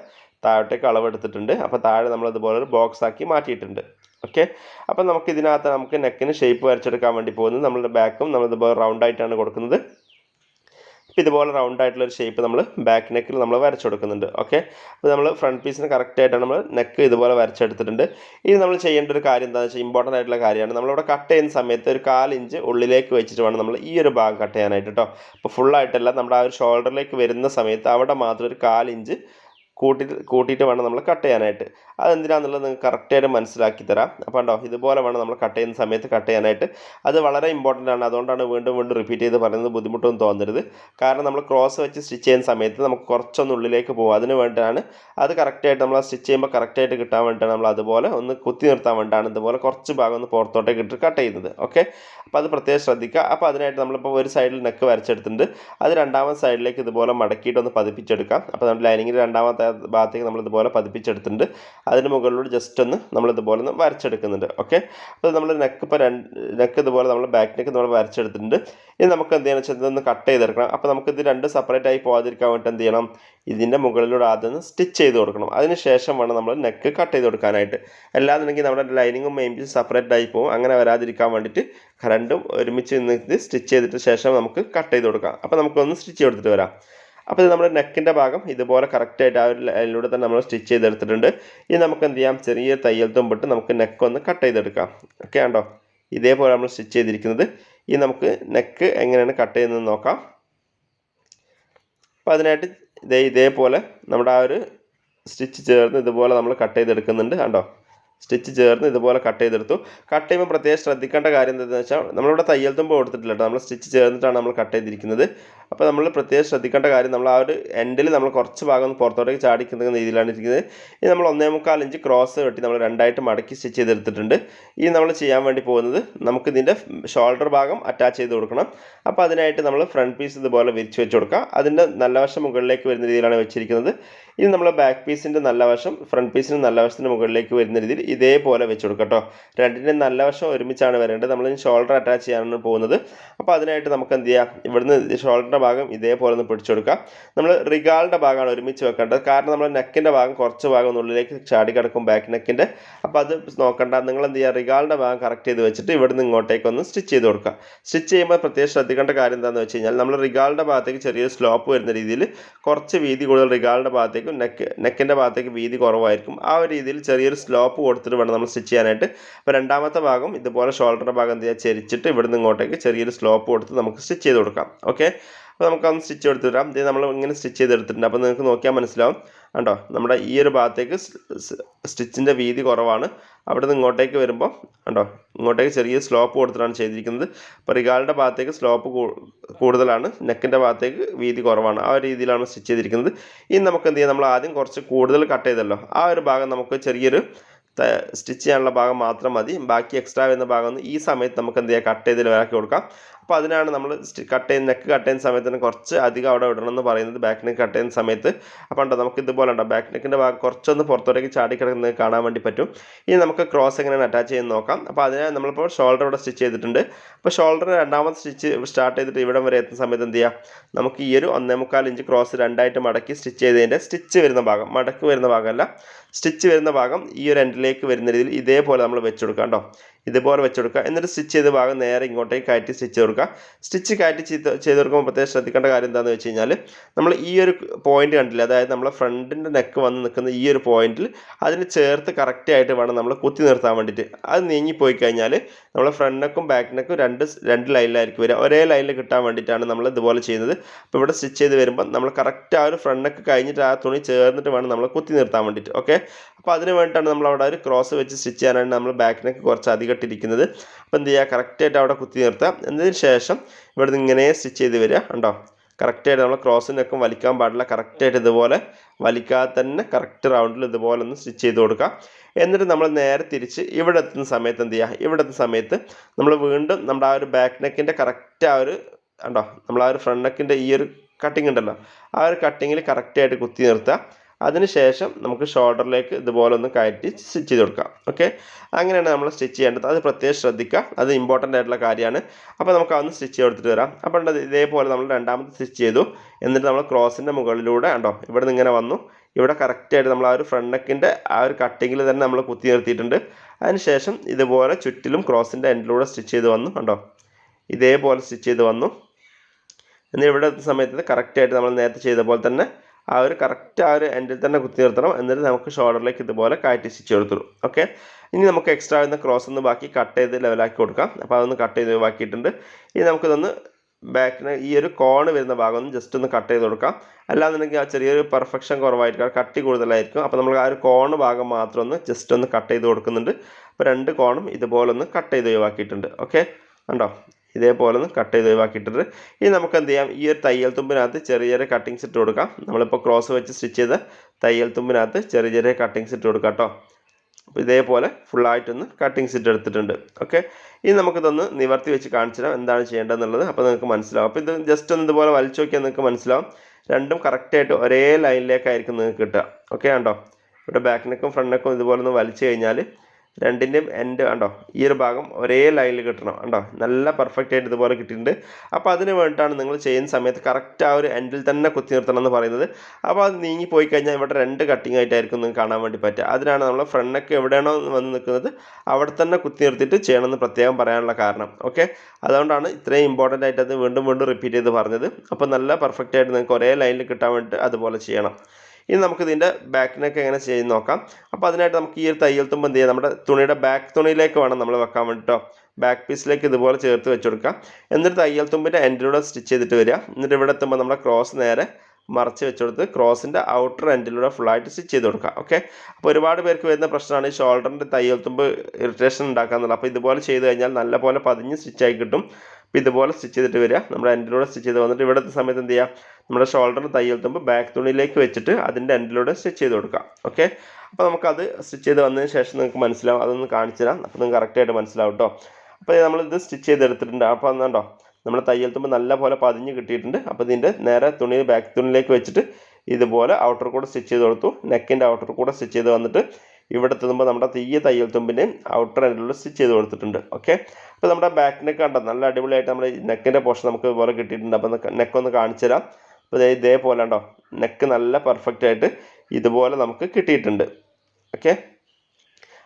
താഴോട്ടേക്ക് അളവെടുത്തിട്ടുണ്ട്. അപ്പോൾ താഴെ നമ്മൾ ഇതുപോലെ ഒരു ബോക്സ് ആക്കി മാറ്റിയിട്ടുണ്ട്. ഓക്കെ അപ്പോൾ നമുക്ക് ഇതിനകത്ത് നമുക്ക് നെക്കിന് ഷേപ്പ് വരച്ചെടുക്കാൻ വേണ്ടി പോകുന്നത് നമ്മളുടെ ബാക്കും നമ്മളിതുപോലെ റൗണ്ട് ആയിട്ടാണ് കൊടുക്കുന്നത്. അപ്പോൾ ഇതുപോലെ റൗണ്ട് ആയിട്ടുള്ള ഒരു ഷേപ്പ് നമ്മൾ ബാക്ക് നെക്കിൽ നമ്മൾ വരച്ചു കൊടുക്കുന്നുണ്ട് ഓക്കെ അപ്പോൾ നമ്മൾ ഫ്രണ്ട് പീസിന് കറക്റ്റ് ആയിട്ടാണ് നമ്മൾ നെക്ക് ഇതുപോലെ വരച്ചെടുത്തിട്ടുണ്ട്. ഇനി നമ്മൾ ചെയ്യേണ്ട ഒരു കാര്യം എന്താണെന്ന് വെച്ചാൽ ഇമ്പോർട്ടന്റ് ആയിട്ടുള്ള കാര്യമാണ്. നമ്മളിവിടെ കട്ട് ചെയ്യുന്ന സമയത്ത് ഒരു കാലിഞ്ച് ഉള്ളിലേക്ക് വെച്ചിട്ട് വേണം നമ്മൾ ഈ ഒരു ഭാഗം കട്ട് ചെയ്യാനായിട്ട് കേട്ടോ അപ്പോൾ ഫുള്ളായിട്ടല്ല നമ്മുടെ ആ ഒരു ഷോൾഡറിലേക്ക് വരുന്ന സമയത്ത് അവിടെ മാത്രം ഒരു കാലിഞ്ച് കൂട്ടി കൂട്ടിയിട്ട് വേണം നമ്മൾ കട്ട് ചെയ്യാനായിട്ട്. അതെന്തിനാണെന്നുള്ളത് നിങ്ങൾക്ക് കറക്റ്റായിട്ട് മനസ്സിലാക്കി തരാം. അപ്പോൾ ഉണ്ടോ ഇതുപോലെ വേണം നമ്മൾ കട്ട് ചെയ്യുന്ന സമയത്ത് കട്ട് ചെയ്യാനായിട്ട്. അത് വളരെ ഇമ്പോർട്ടന്റ് ആണ്. അതുകൊണ്ടാണ് വീണ്ടും വീണ്ടും റിപ്പീറ്റ് ചെയ്ത് പറയുന്നത് ബുദ്ധിമുട്ടൊന്നും തോന്നരുത്. കാരണം നമ്മൾ ക്രോസ് വെച്ച് സ്റ്റിച്ച് ചെയ്യുന്ന സമയത്ത് നമുക്ക് കുറച്ചൊന്ന് ഉള്ളിലേക്ക് പോകും അതിന് വേണ്ടിയാണ് അത് കറക്റ്റായിട്ട് നമ്മൾ സ്റ്റിച്ച് ചെയ്യുമ്പോൾ കറക്റ്റായിട്ട് കിട്ടാൻ വേണ്ടിയിട്ടാണ് നമ്മൾ അതുപോലെ ഒന്ന് കുത്തി നിർത്താൻ വേണ്ടിയിട്ടാണ് ഇതുപോലെ കുറച്ച് ഭാഗം ഒന്ന് പുറത്തോട്ടേക്ക് ഇട്ട് കട്ട് ചെയ്യുന്നത്. ഓക്കെ അപ്പോൾ അത് പ്രത്യേകം ശ്രദ്ധിക്കുക. അപ്പോൾ അതിനായിട്ട് നമ്മളിപ്പോൾ ഒരു സൈഡിൽ നെക്ക് വരച്ചെടുത്തിട്ടുണ്ട്. അത് രണ്ടാമത്തെ സൈഡിലേക്ക് ഇതുപോലെ മടക്കിയിട്ട് ഒന്ന് പതിപ്പിച്ചെടുക്കാം. അപ്പോൾ നമ്മുടെ ലൈനിങ്ങിൽ രണ്ടാമത്തെ ഭാഗത്തേക്ക് നമ്മളിതുപോലെ പതിപ്പിച്ചെടുത്തിട്ടുണ്ട്. അതിന് മുകളിലൂടെ ജസ്റ്റ് ഒന്ന് നമ്മളിതുപോലെ ഒന്ന് വരച്ചെടുക്കുന്നുണ്ട്. ഓക്കെ അപ്പോൾ നമ്മൾ നെക്ക് ഇപ്പോൾ രണ്ട് നെക്ക് ഇതുപോലെ നമ്മൾ ബാക്ക് നെക്ക് നമ്മൾ വരച്ചെടുത്തിട്ടുണ്ട്. ഇനി നമുക്ക് എന്ത് ചെയ്യണം വെച്ചാൽ ഇതൊന്ന് കട്ട് ചെയ്തെടുക്കണം. അപ്പോൾ നമുക്കിത് രണ്ട് സെപ്പറേറ്റ് ആയി പോകാതിരിക്കാൻ വേണ്ടി എന്ത് ചെയ്യണം? ഇതിന്റെ മുകളിലൂടെ ആദ്യം സ്റ്റിച്ച് ചെയ്ത് കൊടുക്കണം. അതിന് ശേഷം വേണം നമ്മൾ നെക്ക് കട്ട് ചെയ്ത് കൊടുക്കാനായിട്ട്. അല്ലാന്നുണ്ടെങ്കിൽ നമ്മുടെ ലൈനിങ്ങും മെയിൻ പീസ് സെപ്പറേറ്റ് ആയി പോകും അങ്ങനെ വരാതിരിക്കാൻ വേണ്ടിയിട്ട് രണ്ടും ഒരുമിച്ച് നിന്ന് സ്റ്റിച്ച് ചെയ്തിട്ട് ശേഷം നമുക്ക് കട്ട് ചെയ്ത് കൊടുക്കാം. അപ്പോൾ നമുക്കൊന്ന് സ്റ്റിച്ച് കൊടുത്തിട്ട് വരാം. അപ്പോൾ ഇത് നമ്മുടെ നെക്കിന്റെ ഭാഗം. ഇതുപോലെ കറക്റ്റായിട്ട് ആ ഒരു ലൈനിലൂടെ തന്നെ നമ്മൾ സ്റ്റിച്ച് ചെയ്തെടുത്തിട്ടുണ്ട്. ഇനി നമുക്ക് എന്ത് ചെയ്യാം? ചെറിയ തയ്യൽ തുമ്പിട്ട് നമുക്ക് നെക്കൊന്ന് കട്ട് ചെയ്തെടുക്കാം. ഓക്കെ ആണ്ടോ ഇതേപോലെ നമ്മൾ സ്റ്റിച്ച് ചെയ്തിരിക്കുന്നത്. ഇനി നമുക്ക് നെക്ക് എങ്ങനെയാണ് കട്ട് ചെയ്യുന്നത് നോക്കാം. അപ്പോൾ അതിനായിട്ട് ഇതേ ഇതേപോലെ നമ്മുടെ ആ ഒരു സ്റ്റിച്ച് ചേർന്ന് ഇതുപോലെ നമ്മൾ കട്ട് ചെയ്തെടുക്കുന്നുണ്ട്. കണ്ടോ? സ്റ്റിച്ച് ചേർന്ന് ഇതുപോലെ കട്ട് ചെയ്തെടുത്തു. കട്ട് ചെയ്യുമ്പോൾ പ്രത്യേകം ശ്രദ്ധിക്കേണ്ട കാര്യം എന്താണെന്ന് വെച്ചാൽ നമ്മളിവിടെ തയ്യൽ തുമ്പ് കൊടുത്തിട്ടില്ല നമ്മൾ സ്റ്റിച്ച് ചേർന്നിട്ടാണ് നമ്മൾ കട്ട് ചെയ്തിരിക്കുന്നത്. അപ്പോൾ നമ്മൾ പ്രത്യേകം ശ്രദ്ധിക്കേണ്ട കാര്യം നമ്മൾ ആ ഒരു എൻഡിൽ നമ്മൾ കുറച്ച് ഭാഗം പുറത്തോട്ടേക്ക് ചാടിക്കുന്ന രീതിയിലാണ് ഇരിക്കുന്നത്. ഇനി നമ്മൾ ഒന്നേ മുക്കാൽ ഇഞ്ച് ക്രോസ് വെട്ടി നമ്മൾ രണ്ടായിട്ട് മടക്കി സ്റ്റിച്ച് ചെയ്തെടുത്തിട്ടുണ്ട്. ഈ നമ്മൾ ചെയ്യാൻ വേണ്ടി പോകുന്നത് നമുക്ക് ഇതിന്റെ ഷോൾഡർ ഭാഗം അറ്റാച്ച് ചെയ്ത് കൊടുക്കണം. അപ്പോൾ അതിനായിട്ട് നമ്മൾ ഫ്രണ്ട് പീസ് ഇതുപോലെ വിരിച്ച് വെച്ച് കൊടുക്കുക. അതിന്റെ നല്ല വശം മുകളിലേക്ക് വരുന്ന രീതിയിലാണ് വെച്ചിരിക്കുന്നത്. ഇനി നമ്മൾ ബാക്ക് പീസിന്റെ നല്ല വശം ഫ്രണ്ട് പീസിന് നല്ല വശത്തിന്റെ മുകളിലേക്ക് വരുന്ന രീതിയിൽ ഇതേപോലെ വെച്ച് കൊടുക്കുക കേട്ടോ. രണ്ടിന്റെയും നല്ല വശം ഒരുമിച്ചാണ് വരേണ്ടത്. നമ്മൾ ഷോൾഡർ അറ്റാച്ച് ചെയ്യാനാണ് പോകുന്നത്. അപ്പോൾ അതിനായിട്ട് നമുക്ക് എന്ത് ചെയ്യാം? ഇവിടുന്ന് ഷോൾഡറിന്റെ ഭാഗം ഇതേപോലെ ഒന്ന് പിടിച്ചു കൊടുക്കുക നമ്മൾ റിഗാളിന്റെ ഭാഗമാണ് ഒരുമിച്ച് വെക്കേണ്ടത്. കാരണം നമ്മൾ നെക്കിന്റെ ഭാഗം കുറച്ച് ഭാഗം ഉള്ളിലേക്ക് ചാടി കിടക്കും ബാക്ക് നെക്കിന്റെ അപ്പോൾ അത് നോക്കണ്ട. നിങ്ങൾ എന്ത് ചെയ്യുക റിഗാളിന്റെ ഭാഗം കറക്റ്റ് ചെയ്ത് വെച്ചിട്ട് ഇവിടുന്ന് ഇങ്ങോട്ടേക്ക് ഒന്ന് സ്റ്റിച്ച് ചെയ്ത് കൊടുക്കുക സ്റ്റിച്ച് ചെയ്യുമ്പോൾ പ്രത്യേകം ശ്രദ്ധിക്കേണ്ട കാര്യം എന്താണെന്ന് വെച്ച് കഴിഞ്ഞാൽ നമ്മൾ റിഗാളിന്റെ ഭാഗത്തേക്ക് ചെറിയൊരു സ്ലോപ്പ് വരുന്ന രീതിയിൽ കുറച്ച് വീതി കൂടുതൽ റിഗാളിന്റെ ഭാഗത്തേക്കും നെക്ക് നെക്കിന്റെ ഭാഗത്തേക്ക് വീതി കുറവായിരിക്കും. ആ ഒരു രീതിയിൽ ചെറിയൊരു സ്ലോപ്പ് കൊടുത്തിട്ട് വേണം നമ്മൾ സ്റ്റിച്ച് ചെയ്യാനായിട്ട്. അപ്പോൾ രണ്ടാമത്തെ ഭാഗം ഇതുപോലെ ഷോൾഡറിന്റെ ഭാഗം എന്ത് ചെയ്യുക ചെരിച്ചിട്ട് ഇവിടുന്ന് ഇങ്ങോട്ടേക്ക് ചെറിയൊരു സ്ലോപ്പ് കൊടുത്ത് നമുക്ക് സ്റ്റിച്ച് ചെയ്ത് കൊടുക്കാം. ഓക്കെ അപ്പോൾ നമുക്കൊന്ന് സ്റ്റിച്ച് എടുത്ത് തരാം. ഇത് നമ്മൾ ഇങ്ങനെ സ്റ്റിച്ച് ചെയ്തെടുത്തിട്ടുണ്ട് അപ്പോൾ നിങ്ങൾക്ക് നോക്കിയാൽ മനസ്സിലാവും. കണ്ടോ? നമ്മുടെ ഈ ഒരു ഭാഗത്തേക്ക് സ്റ്റിച്ചിന്റെ വീതി കുറവാണ്. അവിടെ നിന്ന് ഇങ്ങോട്ടേക്ക് വരുമ്പോൾ കണ്ടോ? ഇങ്ങോട്ടേക്ക് ചെറിയ സ്ലോപ്പ് കൊടുത്തിട്ടാണ് ചെയ്തിരിക്കുന്നത്. അപ്പോൾ റിഗാളിന്റെ ഭാഗത്തേക്ക് സ്ലോപ്പ് കൂടുതലാണ്. നെക്കിന്റെ ഭാഗത്തേക്ക് വീതി കുറവാണ്. ആ ഒരു രീതിയിലാണ് സ്റ്റിച്ച് ചെയ്തിരിക്കുന്നത്. ഇനി നമുക്ക് എന്ത് ചെയ്യാം നമ്മൾ ആദ്യം കുറച്ച് കൂടുതൽ കട്ട് ചെയ്തല്ലോ. ആ ഒരു ഭാഗം നമുക്ക് ചെറിയൊരു സ്റ്റിച്ച് ചെയ്യാനുള്ള ഭാഗം മാത്രം മതി. ബാക്കി എക്സ്ട്രാ വരുന്ന ഭാഗം ഈ സമയത്ത് നമുക്ക് എന്ത് ചെയ്യാം? കട്ട് ചെയ്ത് ലെവലാക്കി കൊടുക്കാം. അപ്പോൾ അതിനാണ് നമ്മൾ കട്ട് ചെയ്യുന്ന നെക്ക് കട്ട് ചെയ്യുന്ന സമയത്ത് തന്നെ കുറച്ച് അധികം അവിടെ ഇടണം എന്ന് പറയുന്നത് ബാക്ക് നെക്ക് കട്ട് ചെയ്യുന്ന സമയത്ത്. അപ്പോൾ ഉണ്ടോ നമുക്ക് ഇതുപോലെ ഉണ്ടോ? ബാക്ക് നെക്കിന്റെ ഭാഗം കുറച്ചൊന്ന് പുറത്തോട്ടേക്ക് ചാടി കിടക്കുന്നത് കാണാൻ വേണ്ടി പറ്റും. ഇനി നമുക്ക് ക്രോസ് എങ്ങനെയാണ് അറ്റാച്ച് ചെയ്യുന്നത് നോക്കാം. അപ്പോൾ അതിനായി നമ്മളിപ്പോൾ ഷോൾഡർ ഇവിടെ സ്റ്റിച്ച് ചെയ്തിട്ടുണ്ട്. അപ്പോൾ ഷോൾഡർ രണ്ടാമത്തെ സ്റ്റിച്ച് സ്റ്റാർട്ട് ചെയ്തിട്ട് ഇവിടം വരെ എത്തുന്ന സമയത്ത് എന്ത് ചെയ്യാം? നമുക്ക് ഈ ഒരു ഒന്നേ മുക്കാൽ ഇഞ്ച് ക്രോസ് രണ്ടായിട്ട് മടക്കി സ്റ്റിച്ച് ചെയ്തതിന്റെ സ്റ്റിച്ച് വരുന്ന ഭാഗം മടക്ക് വരുന്ന ഭാഗമല്ല. സ്റ്റിച്ച് വരുന്ന ഭാഗം ഈ ഒരു എൻഡിലേക്ക് വരുന്ന രീതിയിൽ ഇതേപോലെ നമ്മൾ വെച്ച് കൊടുക്കാം കേട്ടോ ഇതുപോലെ വെച്ച് കൊടുക്കുക എന്നിട്ട് സ്റ്റിച്ച് ചെയ്ത ഭാഗം നേരെ ഇങ്ങോട്ടേക്ക് കയറ്റി സ്റ്റിച്ച് കൊടുക്കുക സ്റ്റിച്ച് കയറ്റി ചെയ്ത് ചെയ്ത് കൊടുക്കുമ്പോൾ പ്രത്യേകം ശ്രദ്ധിക്കേണ്ട കാര്യം എന്താണെന്ന് വെച്ച് കഴിഞ്ഞാൽ നമ്മൾ ഈ ഒരു പോയിന്റ് കണ്ടില്ല? അതായത് നമ്മളെ ഫ്രണ്ടിന്റെ നെക്ക് വന്ന് നിൽക്കുന്ന ഈ ഒരു പോയിന്റിൽ അതിന് ചേർത്ത് കറക്റ്റ് ആയിട്ട് വേണം നമ്മൾ കുത്തി നിർത്താൻ വേണ്ടിയിട്ട്. അത് നീങ്ങിപ്പോയി കഴിഞ്ഞാൽ നമ്മളെ ഫ്രണ്ട് നെക്കും ബാക്ക് നെക്കും രണ്ട് രണ്ട് ലൈനിലായിരിക്കും വരിക. ഒരേ ലൈനിൽ കിട്ടാൻ വേണ്ടിയിട്ടാണ് നമ്മൾ ഇതുപോലെ ചെയ്യുന്നത്. അപ്പോൾ ഇവിടെ സ്റ്റിച്ച് ചെയ്ത് വരുമ്പോൾ നമ്മൾ കറക്റ്റ് ആ ഒരു ഫ്രണ്ട് നെക്ക് കഴിഞ്ഞിട്ട് ആ തുണി ചേർന്നിട്ട് വേണം നമ്മൾ കുത്തി നിർത്താൻ വേണ്ടിയിട്ട്. ഓക്കെ അപ്പോൾ അതിന് വേണ്ടിയിട്ടാണ് നമ്മൾ അവിടെ ഒരു ക്രോസ് വെച്ച് സ്റ്റിച്ച് ചെയ്യാനാണ് നമ്മൾ ബാക്ക് നെക്ക് കുറച്ച് അധികം ഇട്ടിരിക്കുന്നത് അപ്പോൾ എന്ത് ചെയ്യുക കറക്റ്റായിട്ട് അവിടെ കുത്തി നിർത്താം. എന്നതിന് ശേഷം ഇവിടുന്ന് ഇങ്ങനെ സ്റ്റിച്ച് ചെയ്ത് വരിക. ഉണ്ടോ കറക്റ്റായിട്ട് നമ്മൾ ക്രോസിനൊക്കെ വലിക്കാൻ പാടില്ല. കറക്റ്റായിട്ട് ഇതുപോലെ വലിക്കാതെ തന്നെ കറക്റ്റ് റൗണ്ടിൽ ഇതുപോലെ ഒന്ന് സ്റ്റിച്ച് ചെയ്ത് കൊടുക്കുക എന്നിട്ട് നമ്മൾ നേരെ തിരിച്ച് ഇവിടെ എത്തുന്ന സമയത്ത് എന്ത് ചെയ്യുക ഇവിടെ എത്തുന്ന സമയത്ത് നമ്മൾ വീണ്ടും നമ്മുടെ ആ ഒരു ബാക്ക് നെക്കിന്റെ കറക്റ്റ് ആ ഒരു ഉണ്ടോ നമ്മൾ ആ ഒരു ഫ്രണ്ട് നെക്കിന്റെ ഈ ഒരു കട്ടിങ് ഉണ്ടല്ലോ. ആ ഒരു കട്ടിങ്ങിൽ കറക്റ്റായിട്ട് കുത്തി നിർത്തുക അതിനുശേഷം നമുക്ക് ഷോൾഡറിലേക്ക് ഇതുപോലെ ഒന്ന് കയറ്റി സ്റ്റിച്ച് ചെയ്ത് കൊടുക്കാം. ഓക്കെ അങ്ങനെയാണ് നമ്മൾ സ്റ്റിച്ച് ചെയ്യേണ്ടത്. അത് പ്രത്യേകം ശ്രദ്ധിക്കുക. അത് ഇമ്പോർട്ടന്റ് ആയിട്ടുള്ള കാര്യമാണ്. അപ്പോൾ നമുക്ക് അതൊന്ന് സ്റ്റിച്ച് ചെയ്തെടുത്തിട്ട് വരാം. അപ്പോൾ ഇതേപോലെ നമ്മൾ രണ്ടാമത് സ്റ്റിച്ച് ചെയ്തു. എന്നിട്ട് നമ്മൾ ക്രോസിന്റെ മുകളിലൂടെ ഉണ്ടോ ഇവിടെ നിന്ന് ഇങ്ങനെ വന്നു. ഇവിടെ കറക്റ്റായിട്ട് നമ്മൾ ആ ഒരു ഫ്രണ്ട് നെക്കിന്റെ ആ ഒരു കട്ടിങ്ങിൽ തന്നെ നമ്മൾ കുത്തി നിർത്തിയിട്ടുണ്ട്. അതിനുശേഷം ഇതുപോലെ ചുറ്റിലും ക്രോസിന്റെ എൻഡിലൂടെ സ്റ്റിച്ച് ചെയ്ത് വന്നു. കണ്ടോ? ഇതേപോലെ സ്റ്റിച്ച് ചെയ്ത് വന്നു. എന്നിട്ട് ഇവിടെ സമയത്ത് കറക്റ്റായിട്ട് നമ്മൾ നേരത്തെ ചെയ്ത പോലെ തന്നെ ആ ഒരു കറക്റ്റ് ആ ഒരു എൻഡിൽ തന്നെ കുത്തി നിർത്തണം. എന്നിട്ട് നമുക്ക് ഷോൾഡറിലേക്ക് ഇതുപോലെ കയറ്റി സ്റ്റിച്ച് കൊടുത്തു ഓക്കെ ഇനി നമുക്ക് എക്സ്ട്രാ വരുന്ന ക്രോസ് ഒന്ന് ബാക്കി കട്ട് ചെയ്ത് ലെവലാക്കി കൊടുക്കാം. അപ്പോൾ അതൊന്ന് കട്ട് ചെയ്ത് ബാക്കിയിട്ടുണ്ട് ഇനി നമുക്കിതൊന്ന് ബാക്കിന് ഈ ഒരു കോണ് വരുന്ന ഭാഗം ഒന്ന് ജസ്റ്റ് ഒന്ന് കട്ട് ചെയ്ത് കൊടുക്കാം. അല്ലാന്നുണ്ടെങ്കിൽ ആ ചെറിയൊരു പെർഫെക്ഷൻ കുറവായിരിക്കും. കട്ടി കൂടുതലായിരിക്കും. അപ്പോൾ നമ്മൾ ആ ഒരു കോണ് ഭാഗം മാത്രം ഒന്ന് ജസ്റ്റ് ഒന്ന് കട്ട് ചെയ്ത് കൊടുക്കുന്നുണ്ട്. അപ്പോൾ രണ്ട് കോണും ഇതുപോലെ ഒന്ന് കട്ട് ചെയ്ത് ഒഴിവാക്കിയിട്ടുണ്ട്. ഓക്കെ കണ്ടോ? ഇതേപോലെ ഒന്ന് കട്ട് ചെയ്ത് ഒഴിവാക്കിയിട്ടുണ്ട്. ഇനി നമുക്ക് എന്ത് ചെയ്യാം? ഈ ഒരു തയ്യൽ തുമ്പിനകത്ത് ചെറിയ ചെറിയ കട്ടിങ്സ് ഇട്ട് കൊടുക്കാം. നമ്മളിപ്പോൾ ക്രോസ് വെച്ച് സ്റ്റിച്ച് ചെയ്ത് തയ്യൽ തുമ്പിനകത്ത് ചെറിയ ചെറിയ കട്ടിങ്സ് ഇട്ട് കൊടുക്കാം കേട്ടോ അപ്പോൾ ഇതേപോലെ ഫുള്ളായിട്ടൊന്ന് കട്ടിങ്സ് ഇട്ട് എടുത്തിട്ടുണ്ട്. ഓക്കെ ഇനി നമുക്കിതൊന്ന് നിവർത്തി വെച്ച് കാണിച്ചിടാം എന്താണ് ചെയ്യേണ്ടതെന്നുള്ളത്. അപ്പോൾ നിങ്ങൾക്ക് മനസ്സിലാവും. അപ്പോൾ ഇത് ജസ്റ്റ് ഒന്ന് ഇതുപോലെ വലിച്ചു നോക്കിയാൽ നിങ്ങൾക്ക് മനസ്സിലാവും. രണ്ടും കറക്റ്റായിട്ട് ഒരേ ലൈനിലേക്കായിരിക്കും നിങ്ങൾക്ക് കിട്ടുക. ഓക്കെ ആണ്ടോ ഇവിടെ ബാക്ക് നെക്കും ഫ്രണ്ട് ഇതുപോലെ ഒന്ന് വലിച്ചു കഴിഞ്ഞാൽ രണ്ടിന്റെയും എൻഡ് കണ്ടോ ഈ ഒരു ഭാഗം ഒരേ ലൈനിൽ കിട്ടണം കണ്ടോ നല്ല പെർഫെക്റ്റ് ആയിട്ട് ഇതുപോലെ കിട്ടിയിട്ടുണ്ട്. അപ്പോൾ അതിന് വേണ്ടിയിട്ടാണ് നിങ്ങൾ ചെയ്യുന്ന സമയത്ത് കറക്റ്റ് ആ ഒരു എൻഡിൽ തന്നെ കുത്തി നിർത്തണം എന്ന് പറയുന്നത്. അപ്പോൾ അത് നീങ്ങി പോയി കഴിഞ്ഞാൽ ഇവിടെ രണ്ട് കട്ടിങ് ആയിട്ടായിരിക്കും നിങ്ങൾക്ക് കാണാൻ വേണ്ടി പറ്റുക. അതിനാണ് നമ്മൾ ഫ്രണ്ടൊക്കെ എവിടെയാണോ വന്ന് നിൽക്കുന്നത് അവിടെ തന്നെ കുത്തി നിർത്തിയിട്ട് ചെയ്യണമെന്ന് പ്രത്യേകം പറയാനുള്ള കാരണം ഓക്കെ അതുകൊണ്ടാണ് ഇത്രയും ഇമ്പോർട്ടന്റ് ആയിട്ട് അത് വീണ്ടും വീണ്ടും റിപ്പീറ്റ് ചെയ്ത് പറഞ്ഞത്. അപ്പോൾ നല്ല പെർഫെക്റ്റ് ആയിട്ട് നിങ്ങൾക്ക് ഒരേ ലൈനിൽ കിട്ടാൻ വേണ്ടിയിട്ട് അതുപോലെ ചെയ്യണം. ഇനി നമുക്ക് ഇതിന്റെ ബാക്കിനൊക്കെ എങ്ങനെ ചെയ്ത് നോക്കാം. അപ്പോൾ അതിനായിട്ട് നമുക്ക് ഈ ഒരു തയ്യൽ തുമ്പ് എന്ത് ചെയ്യാം? നമ്മുടെ തുണിയുടെ ബാക്ക് തുണിയിലേക്ക് വേണം നമ്മൾ വെക്കാൻ വേണ്ടിട്ടോ. ബാക്ക് പീസിലേക്ക് ഇതുപോലെ ചേർത്ത് വെച്ച് കൊടുക്കാം എന്നിട്ട് തയ്യൽ തുമ്പിന്റെ എൻഡിലൂടെ സ്റ്റിച്ച് ചെയ്തിട്ട് വരിക. എന്നിട്ട് ഇവിടെ എത്തുമ്പോൾ നമ്മുടെ ക്രോസ് നേരെ മറച്ച് വെച്ചുകൊടുത്ത് ക്രോസിന്റെ ഔട്ടർ എൻഡിലൂടെ ഫുള്ളായിട്ട് സ്റ്റിച്ച് ചെയ്ത് കൊടുക്കുക. ഓക്കെ അപ്പോൾ ഒരുപാട് പേർക്ക് വരുന്ന പ്രശ്നമാണ് ഈ ഷോൾഡറിന്റെ തയ്യൽ തുമ്പ് ഇറിറ്റേഷൻ ഉണ്ടാക്കുക എന്നുള്ളത്. അപ്പോൾ ഇതുപോലെ ചെയ്ത് കഴിഞ്ഞാൽ നല്ലപോലെ പതിഞ്ഞ് സ്റ്റിച്ചായി കിട്ടും. അപ്പോൾ ഇതുപോലെ സ്റ്റിച്ച് ചെയ്തിട്ട് വരിക. നമ്മുടെ എൻഡിലൂടെ സ്റ്റിച്ച് ചെയ്ത് വന്നിട്ട് ഇവിടുത്തെ സമയത്ത് എന്ത് ചെയ്യുക നമ്മുടെ ഷോൾഡർ തയ്യൽ തുമ്പ് ബാക്ക് തുണിയിലേക്ക് വെച്ചിട്ട് അതിന്റെ എൻഡിലൂടെ സ്റ്റിച്ച് ചെയ്ത് കൊടുക്കാം ഓക്കെ അപ്പോൾ നമുക്കത് സ്റ്റിച്ച് ചെയ്ത് വന്നതിന് ശേഷം നിങ്ങൾക്ക് മനസ്സിലാവും. അതൊന്ന് കാണിച്ചു തരാം. അപ്പോൾ നിങ്ങൾക്ക് കറക്റ്റായിട്ട് മനസ്സിലാവും കേട്ടോ അപ്പോൾ നമ്മളിത് സ്റ്റിച്ച് ചെയ്തെടുത്തിട്ടുണ്ട്. അപ്പോൾ എന്നുണ്ടോ നമ്മുടെ തയ്യൽ തുമ്പ് നല്ല പോലെ പതിഞ്ഞ് കിട്ടിയിട്ടുണ്ട്. അപ്പോൾ ഇതിന്റെ നേരെ തുണി ബാക്ക് തുണിയിലേക്ക് വെച്ചിട്ട് ഇതുപോലെ ഔട്ടർ കൂടെ സ്റ്റിച്ച് ചെയ്ത് കൊടുത്തു. നെക്കിന്റെ ഔട്ടർ കൂടെ സ്റ്റിച്ച് ചെയ്ത് വന്നിട്ട് ഇവിടെ എത്തുമ്പോൾ നമ്മുടെ തീയ തയ്യൽ തുമ്പിന്റെ ഔട്ടർ എൻഡിലുള്ള സ്റ്റിച്ച് ചെയ്ത് കൊടുത്തിട്ടുണ്ട്. ഓക്കെ അപ്പോൾ നമ്മുടെ ബാക്ക് നെക്ക് കണ്ടോ? നല്ല അടിപൊളിയായിട്ട് നമ്മുടെ നെക്കിന്റെ പോർഷൻ നമുക്ക് ഇതുപോലെ കിട്ടിയിട്ടുണ്ട്. അപ്പോൾ നെക്ക് ഒന്ന് കാണിച്ചു തരാം. അപ്പോൾ ഇതേപോലെ ഉണ്ടോ നെക്ക് നല്ല പെർഫെക്റ്റ് ആയിട്ട് ഇതുപോലെ നമുക്ക് കിട്ടിയിട്ടുണ്ട്. ഓക്കെ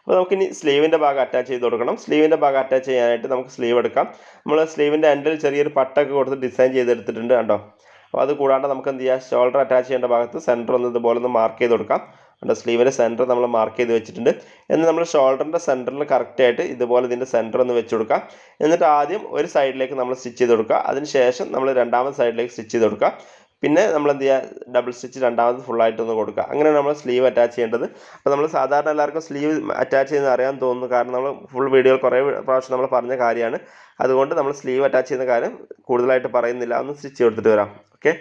അപ്പോൾ നമുക്കിനി സ്ലീവിന്റെ ഭാഗം അറ്റാച്ച് ചെയ്ത് കൊടുക്കണം. സ്ലീവിന്റെ ഭാഗം അറ്റാച്ച് ചെയ്യാനായിട്ട് നമുക്ക് സ്ലീവ് എടുക്കാം. നമ്മൾ സ്ലീവിന്റെ എൻഡിൽ ചെറിയൊരു പട്ടൊക്കെ കൊടുത്ത് ഡിസൈൻ ചെയ്തെടുത്തിട്ടുണ്ട് കണ്ടോ? അപ്പോൾ അത് കൂടാണ്ട് നമുക്ക് എന്ത് ചെയ്യാം? ഷോൾഡർ അറ്റാച്ച് ചെയ്യേണ്ട ഭാഗത്ത് സെന്റർ ഒന്ന് ഇതുപോലെ ഒന്ന് മാർക്ക് ചെയ്ത് കൊടുക്കാം. കണ്ടോ? സ്ലീവിന്റെ സെന്റർ നമ്മൾ മാർക്ക് ചെയ്ത് വെച്ചിട്ടുണ്ട്. എന്നിട്ട് നമ്മൾ ഷോൾഡറിന്റെ സെന്ററിൽ കറക്റ്റായിട്ട് ഇതുപോലെ ഇതിന്റെ സെന്റർ ഒന്ന് വെച്ച് കൊടുക്കുക എന്നിട്ട് ആദ്യം ഒരു സൈഡിലേക്ക് നമ്മൾ സ്റ്റിച്ച് ചെയ്ത് കൊടുക്കുക. അതിന് ശേഷം നമ്മൾ രണ്ടാമത്തെ സൈഡിലേക്ക് സ്റ്റിച്ച് ചെയ്ത് കൊടുക്കുക. പിന്നെ നമ്മൾ എന്ത് ചെയ്യുക? ഡബിൾ സ്റ്റിച്ച് രണ്ടാമത് ഫുള്ളായിട്ടൊന്ന് കൊടുക്കുക. അങ്ങനെ നമ്മൾ സ്ലീവ് അറ്റാച്ച് ചെയ്യേണ്ടത്. അപ്പോൾ നമ്മൾ സാധാരണ എല്ലാവർക്കും സ്ലീവ് അറ്റാച്ച് ചെയ്യുന്നത് അറിയാൻ തോന്നുന്നു. കാരണം നമ്മൾ ഫുൾ വീഡിയോ കുറേ പ്രാവശ്യം നമ്മൾ പറഞ്ഞ കാര്യമാണ്. അതുകൊണ്ട് നമ്മൾ സ്ലീവ് അറ്റാച്ച് ചെയ്യുന്ന കാര്യം കൂടുതലായിട്ട് പറയുന്നില്ല. ഒന്ന് സ്റ്റിച്ച് കൊടുത്തിട്ട് വരാം. ഓക്കെ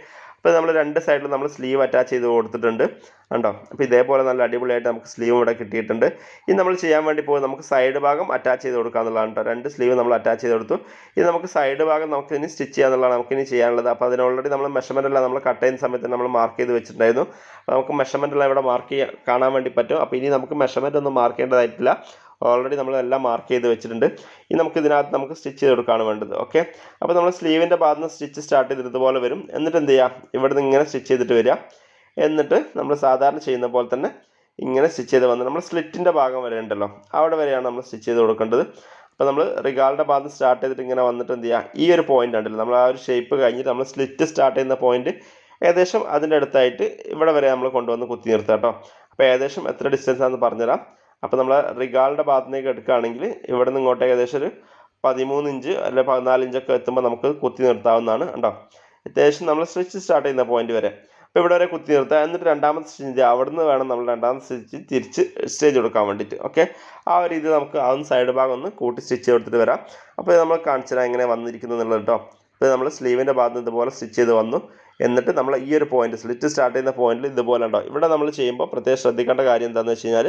അപ്പോൾ നമ്മൾ രണ്ട് സൈഡിലും നമ്മൾ സ്ലീവ് അറ്റാച്ച് ചെയ്ത് കൊടുത്തിട്ടുണ്ട്. കണ്ടോ? അപ്പോൾ ഇതേപോലെ നല്ല അടിപൊളിയായിട്ട് നമുക്ക് സ്ലീവ് ഇവിടെ കിട്ടിയിട്ടുണ്ട്. ഇനി നമ്മൾ ചെയ്യാൻ വേണ്ടി പോകും നമുക്ക് സൈഡ് ഭാഗം അറ്റാച്ച് ചെയ്ത് കൊടുക്കുക എന്നുള്ളതാണ് രണ്ട് സ്ലീവ് നമ്മൾ അറ്റാച്ച് ചെയ്ത് കൊടുത്തു. ഇത് നമുക്ക് സൈഡ് ഭാഗം നമുക്ക് ഇനി സ്റ്റിച്ച് ചെയ്യുക എന്നുള്ളതാണ് നമുക്ക് ഇനി ചെയ്യാനുള്ളത്. അപ്പോൾ അതിന് ഓൾറെഡി നമ്മൾ മെഷർമെന്റ് എല്ലാം നമ്മൾ കട്ട് ചെയ്യുന്ന സമയത്ത് നമ്മൾ മാർക്ക് ചെയ്ത് വെച്ചിട്ടുണ്ടായിരുന്നു. അപ്പോൾ നമുക്ക് മെഷർമെന്റ് എല്ലാം ഇവിടെ മാർക്ക് ചെയ്യാൻ കാണാൻ വേണ്ടി പറ്റും. അപ്പോൾ ഇനി നമുക്ക് മെഷർമെന്റ് ഒന്നും മാർക്ക് ചെയ്യേണ്ടതായിട്ടില്ല. ഓൾറെഡി നമ്മൾ എല്ലാം മാർക്ക് ചെയ്ത് വെച്ചിട്ടുണ്ട്. ഇനി നമുക്ക് ഇതിനകത്ത് നമുക്ക് സ്റ്റിച്ച് ചെയ്ത് കൊടുക്കുകയാണ് വേണ്ടത്. ഓക്കെ അപ്പോൾ നമ്മൾ സ്ലീവിന്റെ ഭാഗത്ത് നിന്ന് സ്റ്റിച്ച് സ്റ്റാർട്ട് ചെയ്ത് ഇതുപോലെ വരും. എന്നിട്ട് എന്ത് ചെയ്യുക ഇവിടെ നിന്ന് ഇങ്ങനെ സ്റ്റിച്ച് ചെയ്തിട്ട് വരിക. എന്നിട്ട് നമ്മൾ സാധാരണ ചെയ്യുന്ന പോലെ തന്നെ ഇങ്ങനെ സ്റ്റിച്ച് ചെയ്ത് വന്ന് നമ്മൾ സ്ലിറ്റിന്റെ ഭാഗം വരെ ഉണ്ടല്ലോ. അവിടെ വരെയാണ് നമ്മൾ സ്റ്റിച്ച് ചെയ്ത് കൊടുക്കേണ്ടത്. അപ്പോൾ നമ്മൾ റിഗാളിന്റെ ഭാഗത്ത് സ്റ്റാർട്ട് ചെയ്തിട്ട് ഇങ്ങനെ വന്നിട്ട് എന്ത് ചെയ്യുക ഈ ഒരു പോയിന്റ് ഉണ്ടല്ലോ. നമ്മൾ ആ ഒരു ഷേപ്പ് കഴിഞ്ഞിട്ട് നമ്മൾ സ്ലിറ്റ് സ്റ്റാർട്ട് ചെയ്യുന്ന പോയിന്റ് ഏകദേശം അതിന്റെ അടുത്തായിട്ട് ഇവിടെ വരെ നമ്മൾ കൊണ്ടുവന്ന് കുത്തി നിർത്തുക കേട്ടോ. അപ്പോൾ ഏകദേശം എത്ര ഡിസ്റ്റൻസ് ആണെന്ന് പറഞ്ഞുതരാം. അപ്പോൾ നമ്മൾ റിഗാളിന്റെ ഭാഗത്തേക്ക് എടുക്കുകയാണെങ്കിൽ ഇവിടെ നിന്ന് ഇങ്ങോട്ട് ഏകദേശം ഒരു പതിമൂന്ന് ഇഞ്ച് അല്ലെ പതിനാല് ഇഞ്ചൊക്കെ എത്തുമ്പോൾ നമുക്ക് കുത്തി നിർത്താവുന്നതാണ് കേട്ടോ അത്യാവശ്യം നമ്മൾ സ്റ്റിച്ച് സ്റ്റാർട്ട് ചെയ്യുന്ന പോയിന്റ് വരെ. അപ്പോൾ ഇവിടെ വരെ കുത്തി നിർത്തുക എന്നിട്ട് രണ്ടാമത്തെ സ്റ്റിച്ച് അവിടെ നിന്ന് വേണം നമ്മൾ രണ്ടാമത്തെ സ്റ്റിച്ച് തിരിച്ച് സ്റ്റേജ് കൊടുക്കാൻ വേണ്ടിയിട്ട് ഓക്കെ ആ ഒരു ഇത് നമുക്ക് ആ ഒന്ന് സൈഡ് ഭാഗം ഒന്ന് കൂട്ടി സ്റ്റിച്ച് കൊടുത്തിട്ട് വരാം. അപ്പോൾ നമ്മൾ കാണിച്ചു തരാം എങ്ങനെ വന്നിരിക്കുന്നു എന്നുള്ളത് കേട്ടോ അപ്പോൾ നമ്മൾ സ്ലീവിന്റെ ഭാഗത്ത് ഇതുപോലെ സ്റ്റിച്ച് ചെയ്ത് വന്നു. എന്നിട്ട് നമ്മൾ ഈ ഒരു പോയിന്റ് സ്ലിറ്റ് സ്റ്റാർട്ട് ചെയ്യുന്ന പോയിന്റിൽ ഇതുപോലെ ഉണ്ടാവും ഇവിടെ നമ്മൾ ചെയ്യുമ്പോൾ പ്രത്യേകം ശ്രദ്ധിക്കേണ്ട കാര്യം എന്താണെന്ന് വെച്ച് കഴിഞ്ഞാൽ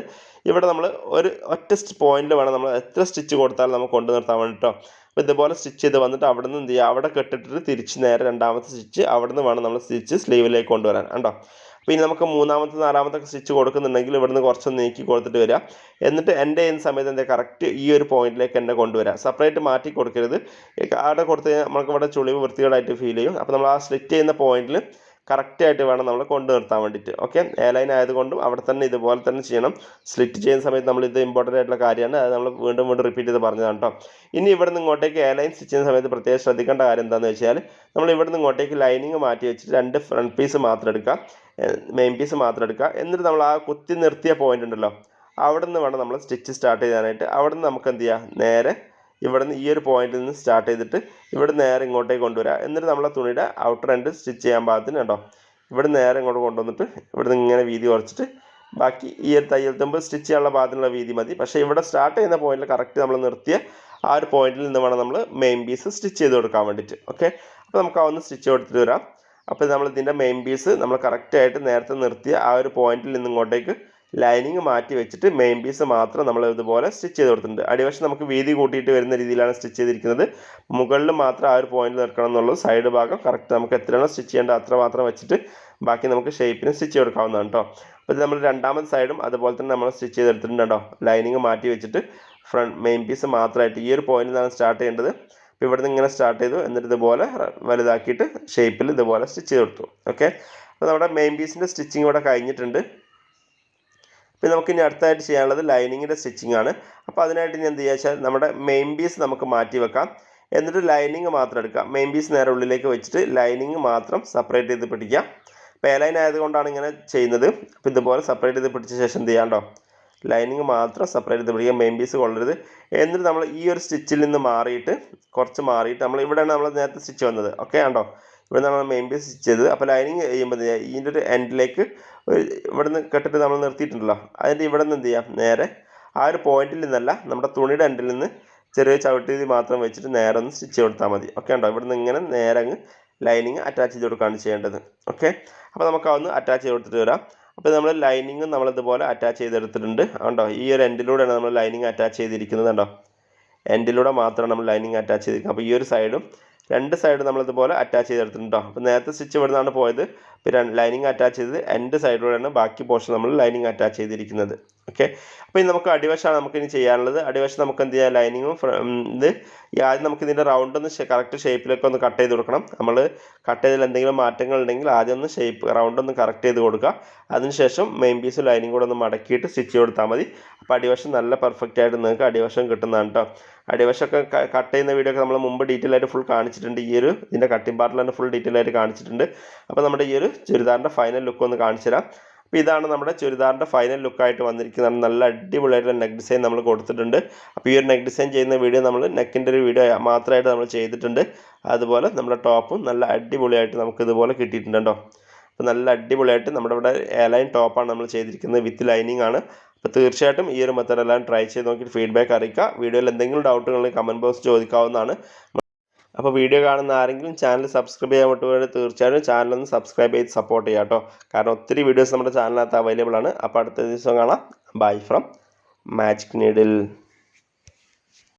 ഇവിടെ നമ്മൾ ഒരു ഒറ്റ പോയിന്റിൽ വേണം നമ്മൾ എത്ര സ്റ്റിച്ച് കൊടുത്താലും നമുക്ക് കൊണ്ടു നിർത്താൻ വേണ്ടിട്ടോ. അപ്പോൾ ഇതുപോലെ സ്റ്റിച്ച് ചെയ്ത് വന്നിട്ട് അവിടെ നിന്ന് എന്ത് ചെയ്യുക അവിടെ കെട്ടിട്ടിട്ട് തിരിച്ച് നേരെ രണ്ടാമത്തെ സ്റ്റിച്ച് അവിടെ നിന്ന് വേണം നമ്മൾ സ്റ്റിച്ച് സ്ലീവിലേക്ക് കൊണ്ടുവരാൻ. കണ്ടോ? പിന്നെ നമുക്ക് മൂന്നാമത്തെ നാലാമത്തെ സ്റ്റിച്ച് കൊടുക്കുന്നുണ്ടെങ്കിൽ ഇവിടുന്ന് കുറച്ചൊന്ന് നീക്കി കൊടുത്തിട്ട് വരിക എന്നിട്ട് എന്റെ ചെയ്യുന്ന സമയത്ത് എന്താ കറക്റ്റ് ഈ ഒരു പോയിന്റിലേക്ക് എന്നെ കൊണ്ടുവരിക സെപ്പറേറ്റ് മാറ്റി കൊടുക്കരുത്. അവിടെ കൊടുത്ത് നമുക്ക് ഇവിടെ ചുളിവ് വൃത്തികേടായിട്ട് ഫീൽ ചെയ്യും. അപ്പോൾ നമ്മൾ ആ സ്ലിറ്റ് ചെയ്യുന്ന പോയിന്റിൽ കറക്റ്റായിട്ട് വേണം നമ്മൾ കൊണ്ടു നിർത്താൻ വേണ്ടിയിട്ട്. ഓക്കെ എ ആയതുകൊണ്ടും അവിടെ തന്നെ ഇതുപോലെ തന്നെ ചെയ്യണം. സ്ലിറ്റ് ചെയ്യുന്ന സമയത്ത് നമ്മൾ ഇത് ഇമ്പോർട്ടന്റ് ആയിട്ടുള്ള കാര്യമാണ്. അത് നമ്മൾ വീണ്ടും വീണ്ടും റിപ്പീറ്റ് ചെയ്ത് പറഞ്ഞതാണ് കേട്ടോ. ഇനി ഇവിടെ നിന്ന് ഇങ്ങോട്ടേക്ക് എ ലൈൻ സ്റ്റിച്ച് ചെയ്യുന്ന സമയത്ത് പ്രത്യേകം ശ്രദ്ധിക്കേണ്ട കാര്യം എന്താണെന്ന് വെച്ചാൽ നമ്മൾ ഇവിടെ നിന്ന് ഇങ്ങോട്ടേക്ക് ലൈനിങ് മാറ്റി വെച്ചിട്ട് രണ്ട് ഫ്രണ്ട് പീസ് മാത്രം എടുക്കുക. മെയിൻ പീസ് മാത്രം എടുക്കുക. എന്നിട്ട് നമ്മൾ ആ കുത്തി നിർത്തിയ പോയിന്റ് ഉണ്ടല്ലോ. അവിടെ നിന്ന് വേണം നമ്മൾ സ്റ്റിച്ച് സ്റ്റാർട്ട് ചെയ്യാനായിട്ട്. അവിടെ നിന്ന് നമുക്ക് എന്ത് ചെയ്യാം? നേരെ ഇവിടെ നിന്ന് ഈ ഒരു പോയിന്റിൽ നിന്ന് സ്റ്റാർട്ട് ചെയ്തിട്ട് ഇവിടെ നേരെ ഇങ്ങോട്ടേക്ക് കൊണ്ടുവരിക എന്നിട്ട് നമ്മളെ തുണിയുടെ ഔട്ടർ എൻഡ് സ്റ്റിച്ച് ചെയ്യാൻ പാകത്തിന് കേട്ടോ ഇവിടെ നേരെ ഇങ്ങോട്ട് കൊണ്ടുവന്നിട്ട് ഇവിടെ നിന്ന് ഇങ്ങനെ വീതി കുറച്ചിട്ട് ബാക്കി ഈ ഒരു തയ്യൽ തുമ്പ് സ്റ്റിച്ച് ചെയ്യാനുള്ള ഭാഗത്തിനുള്ള വീതി മതി. പക്ഷേ ഇവിടെ സ്റ്റാർട്ട് ചെയ്യുന്ന പോയിന്റിൽ കറക്റ്റ് നമ്മൾ നിർത്തിയ ആ ഒരു പോയിന്റിൽ നിന്ന് വേണം നമ്മൾ മെയിൻ പീസ് സ്റ്റിച്ച് ചെയ്ത് കൊടുക്കാൻ വേണ്ടിയിട്ട് ഓക്കെ അപ്പോൾ നമുക്ക് അവന്ന് സ്റ്റിച്ച് കൊടുത്തിട്ട് വരാം. അപ്പോൾ നമ്മൾ ഇതിന്റെ മെയിൻ പീസ് നമ്മൾ കറക്റ്റായിട്ട് നേരത്തെ നിർത്തിയ ആ ഒരു പോയിന്റിൽ നിന്ന് ഇങ്ങോട്ടേക്ക് ലൈനിങ് മാറ്റി വെച്ചിട്ട് മെയിൻ പീസ് മാത്രം നമ്മൾ ഇതുപോലെ സ്റ്റിച്ച് ചെയ്ത് കൊടുത്തിട്ടുണ്ട്. അടിവശം നമുക്ക് വീതി കൂട്ടിയിട്ട് വരുന്ന രീതിയിലാണ് സ്റ്റിച്ച് ചെയ്തിരിക്കുന്നത്. മുകളിൽ മാത്രം ആ ഒരു പോയിന്റ് നിൽക്കണം എന്നുള്ളത് സൈഡ് ഭാഗം കറക്റ്റ് നമുക്ക് എത്രയാണോ സ്റ്റിച്ച് ചെയ്യേണ്ടത് അത്ര മാത്രം വെച്ചിട്ട് ബാക്കി നമുക്ക് ഷേപ്പിന് സ്റ്റിച്ച് കൊടുക്കാവുന്നതാണ് കേട്ടോ അപ്പോൾ ഇത് നമ്മൾ രണ്ടാമത്തെ സൈഡും അതുപോലെ തന്നെ നമ്മൾ സ്റ്റിച്ച് ചെയ്തെടുത്തിട്ടുണ്ട് കേട്ടോ ലൈനിങ് മാറ്റി വെച്ചിട്ട് ഫ്രണ്ട് മെയിൻ പീസ് മാത്രമായിട്ട് ഈ ഒരു പോയിന്റിൽ നിന്നാണ് സ്റ്റാർട്ട് ചെയ്യേണ്ടത്. അപ്പോൾ ഇവിടെ നിന്ന് ഇങ്ങനെ സ്റ്റാർട്ട് ചെയ്തു. എന്നിട്ട് ഇതുപോലെ വലുതാക്കിയിട്ട് ഷേപ്പിൽ ഇതുപോലെ സ്റ്റിച്ച് ചെയ്ത് കൊടുത്തു. ഓക്കെ അപ്പോൾ നമ്മുടെ മെയിൻ പീസിന്റെ സ്റ്റിച്ചിങ് ഇവിടെ കഴിഞ്ഞിട്ടുണ്ട്. പിന്നെ നമുക്ക് ഇനി അടുത്തായിട്ട് ചെയ്യാനുള്ളത് ലൈനിങ്ങിന്റെ സ്റ്റിച്ചിങ് ആണ്. അപ്പോൾ അതിനായിട്ട് ഇനി എന്ത് ചെയ്യുക വെച്ചാൽ നമ്മുടെ മെയിൻ പീസ് നമുക്ക് മാറ്റി വെക്കാം. എന്നിട്ട് ലൈനിങ് മാത്രം എടുക്കാം. മെയിൻ പീസ് നേരെ ഉള്ളിലേക്ക് വെച്ചിട്ട് ലൈനിങ് മാത്രം സെപ്പറേറ്റ് ചെയ്ത് പിടിക്കാം. അപ്പോൾ എ ലൈൻ ആയതുകൊണ്ടാണ് ഇങ്ങനെ ചെയ്യുന്നത്. അപ്പോൾ ഇതുപോലെ സെപ്പറേറ്റ് ചെയ്ത് പിടിച്ച ശേഷം എന്ത് ചെയ്യാണ്ടോ ലൈനിങ് മാത്രം സെപ്പറേറ്റ് ചെയ്ത് പിടിക്കുക മെയിൻ പീസ് കൊള്ളരുത്. എന്നിട്ട് നമ്മൾ ഈ ഒരു സ്റ്റിച്ചിൽ നിന്ന് മാറിയിട്ട് കുറച്ച് മാറിയിട്ട് നമ്മൾ ഇവിടെയാണ് നമ്മൾ നേരത്തെ സ്റ്റിച്ച് വന്നത്. ഓക്കെ ആണ്ടോ ഇവിടെ നമ്മൾ മെയിൻ പീസ് ചെയ്തത്. അപ്പോൾ ലൈനിങ് ചെയ്യുമ്പോൾ ഇതിന്റെ ഒരു എൻഡിലേക്ക് ഒരു ഇവിടെ നിന്ന് കെട്ടിട്ട് നമ്മൾ നിർത്തിയിട്ടുണ്ടല്ലോ. അതിന്റെ ഇവിടെ നിന്ന് എന്ത് ചെയ്യാം? നേരെ ആ ഒരു പോയിന്റിൽ നിന്നല്ല നമ്മുടെ തുണിയുടെ എൻഡിൽ നിന്ന് ചെറിയ ചവിട്ടി മാത്രം വെച്ചിട്ട് നേരെ ഒന്ന് സ്റ്റിച്ച് കൊടുത്താൽ മതി. ഓക്കെ ഉണ്ടോ? ഇവിടെ നിന്ന് ഇങ്ങനെ നേരെ അങ്ങ് ലൈനിങ് അറ്റാച്ച് ചെയ്ത് കൊടുക്കുകയാണ് ചെയ്യേണ്ടത്. ഓക്കെ അപ്പോൾ നമുക്ക് അതൊന്ന് അറ്റാച്ച് ചെയ്ത് കൊടുത്തിട്ട് വരാം. അപ്പോൾ നമ്മൾ ലൈനിങ് നമ്മളിതുപോലെ അറ്റാച്ച് ചെയ്തെടുത്തിട്ടുണ്ട്. ഉണ്ടോ ഈ ഒരു എൻഡിലൂടെയാണ് നമ്മൾ ലൈനിങ് അറ്റാച്ച് ചെയ്തിരിക്കുന്നത് ഉണ്ടോ എൻഡിലൂടെ മാത്രമാണ് നമ്മൾ ലൈനിങ് അറ്റാച്ച് ചെയ്തിരിക്കുന്നത്. അപ്പോൾ ഈ ഒരു സൈഡും രണ്ട് സൈഡ് നമ്മളിതുപോലെ അറ്റാച്ച് ചെയ്തെടുത്തിട്ടുണ്ട് കേട്ടോ അപ്പോൾ നേരത്തെ സ്റ്റിച്ച് നിന്നാണ് പോയത്. ഇപ്പോൾ ലൈനിങ് അറ്റാച്ച് ചെയ്ത് എന്റെ സൈഡിലൂടെയാണ് ബാക്കി പോർഷൻ നമ്മൾ ലൈനിങ് അറ്റാച്ച് ചെയ്തിരിക്കുന്നത്. ഓക്കെ അപ്പോൾ ഇനി നമുക്ക് അടിവശമാണ് നമുക്ക് ഇനി ചെയ്യാനുള്ളത്. അടിവശം നമുക്ക് എന്ത് ചെയ്യാം? ലൈനിങ്ങും ഇത് ആദ്യം നമുക്ക് ഇതിന്റെ റൗണ്ട് ഒന്ന് കറക്റ്റ് ഷേപ്പിലൊക്കെ ഒന്ന് കട്ട് ചെയ്ത് കൊടുക്കണം. നമ്മൾ കട്ട് ചെയ്തതിൽ എന്തെങ്കിലും മാറ്റങ്ങൾ ഉണ്ടെങ്കിൽ ആദ്യം ഒന്ന് ഷേപ്പ് റൗണ്ട് ഒന്ന് കറക്റ്റ് ചെയ്ത് കൊടുക്കുക. അതിനുശേഷം മെയിൻ പീസും ലൈനിങ് കൂടെ ഒന്ന് മടക്കിയിട്ട് സ്റ്റിച്ച് കൊടുത്താൽ മതി. അപ്പോൾ അടിവശം നല്ല പെർഫെക്റ്റ് ആയിട്ട് നിങ്ങൾക്ക് അടിവശം കിട്ടുന്നതാണ് കേട്ടോ അടിവശമൊക്കെ കട്ട് ചെയ്യുന്ന വീഡിയോ ഒക്കെ നമ്മൾ മുമ്പ് ഡീറ്റെയിൽ ആയിട്ട് ഫുൾ കാണിച്ചിട്ടുണ്ട്. ഈ ഒരു ഇതിന്റെ കട്ടിംഗ് പാർട്ടിൽ തന്നെ ഫുൾ ഡീറ്റെയിൽ ആയിട്ട് കാണിച്ചിട്ടുണ്ട്. അപ്പോൾ നമ്മുടെ ഈ ഒരു ചുരിദാറിന്റെ ഫൈനൽ ലുക്ക് ഒന്ന് കാണിച്ചു തരാം. അപ്പോൾ ഇതാണ് നമ്മുടെ ചുരിദാറിന്റെ ഫൈനൽ ലുക്കായിട്ട് വന്നിരിക്കുന്നത് നല്ല അടിപൊളിയായിട്ട് നെക്ക് ഡിസൈൻ നമ്മൾ കൊടുത്തിട്ടുണ്ട്. അപ്പോൾ ഈ ഒരു നെക്ക് ഡിസൈൻ ചെയ്യുന്ന വീഡിയോ നമ്മൾ നെക്കിന്റെ ഒരു വീഡിയോ മാത്രമായിട്ട് നമ്മൾ ചെയ്തിട്ടുണ്ട്. അതുപോലെ നമ്മുടെ ടോപ്പും നല്ല അടിപൊളിയായിട്ട് നമുക്ക് ഇതുപോലെ കിട്ടിയിട്ടുണ്ട് കേട്ടോ. അപ്പോൾ നല്ല അടിപൊളിയായിട്ട് നമ്മുടെ ഇവിടെ എയർലൈൻ ടോപ്പാണ് നമ്മൾ ചെയ്തിരിക്കുന്നത് വിത്ത് ലൈനിങ് ആണ്. അപ്പോൾ തീർച്ചയായിട്ടും ഈ ഒരു മെത്തേഡ് എല്ലാം ട്രൈ ചെയ്ത് നോക്കിയിട്ട് ഫീഡ്ബാക്ക് അറിയിക്കുക. വീഡിയോയിൽ എന്തെങ്കിലും ഡൗട്ടുകൾ കമന്റ് ബോക്സ് ചോദിക്കാവുന്നതാണ്. അപ്പോൾ വീഡിയോ കാണുന്ന ആരെങ്കിലും ചാനൽ സബ്സ്ക്രൈബ് ചെയ്യാൻ പറ്റുമെങ്കിൽ തീർച്ചയായിട്ടും ചാനൽ ഒന്ന് സബ്സ്ക്രൈബ് ചെയ്ത് സപ്പോർട്ട് ചെയ്യാം കേട്ടോ. കാരണം ഒത്തിരി വീഡിയോസ് നമ്മുടെ ചാനലിനകത്ത് അവൈലബിൾ ആണ്. അപ്പോൾ അടുത്ത ദിവസം കാണാം. Bye from magic needle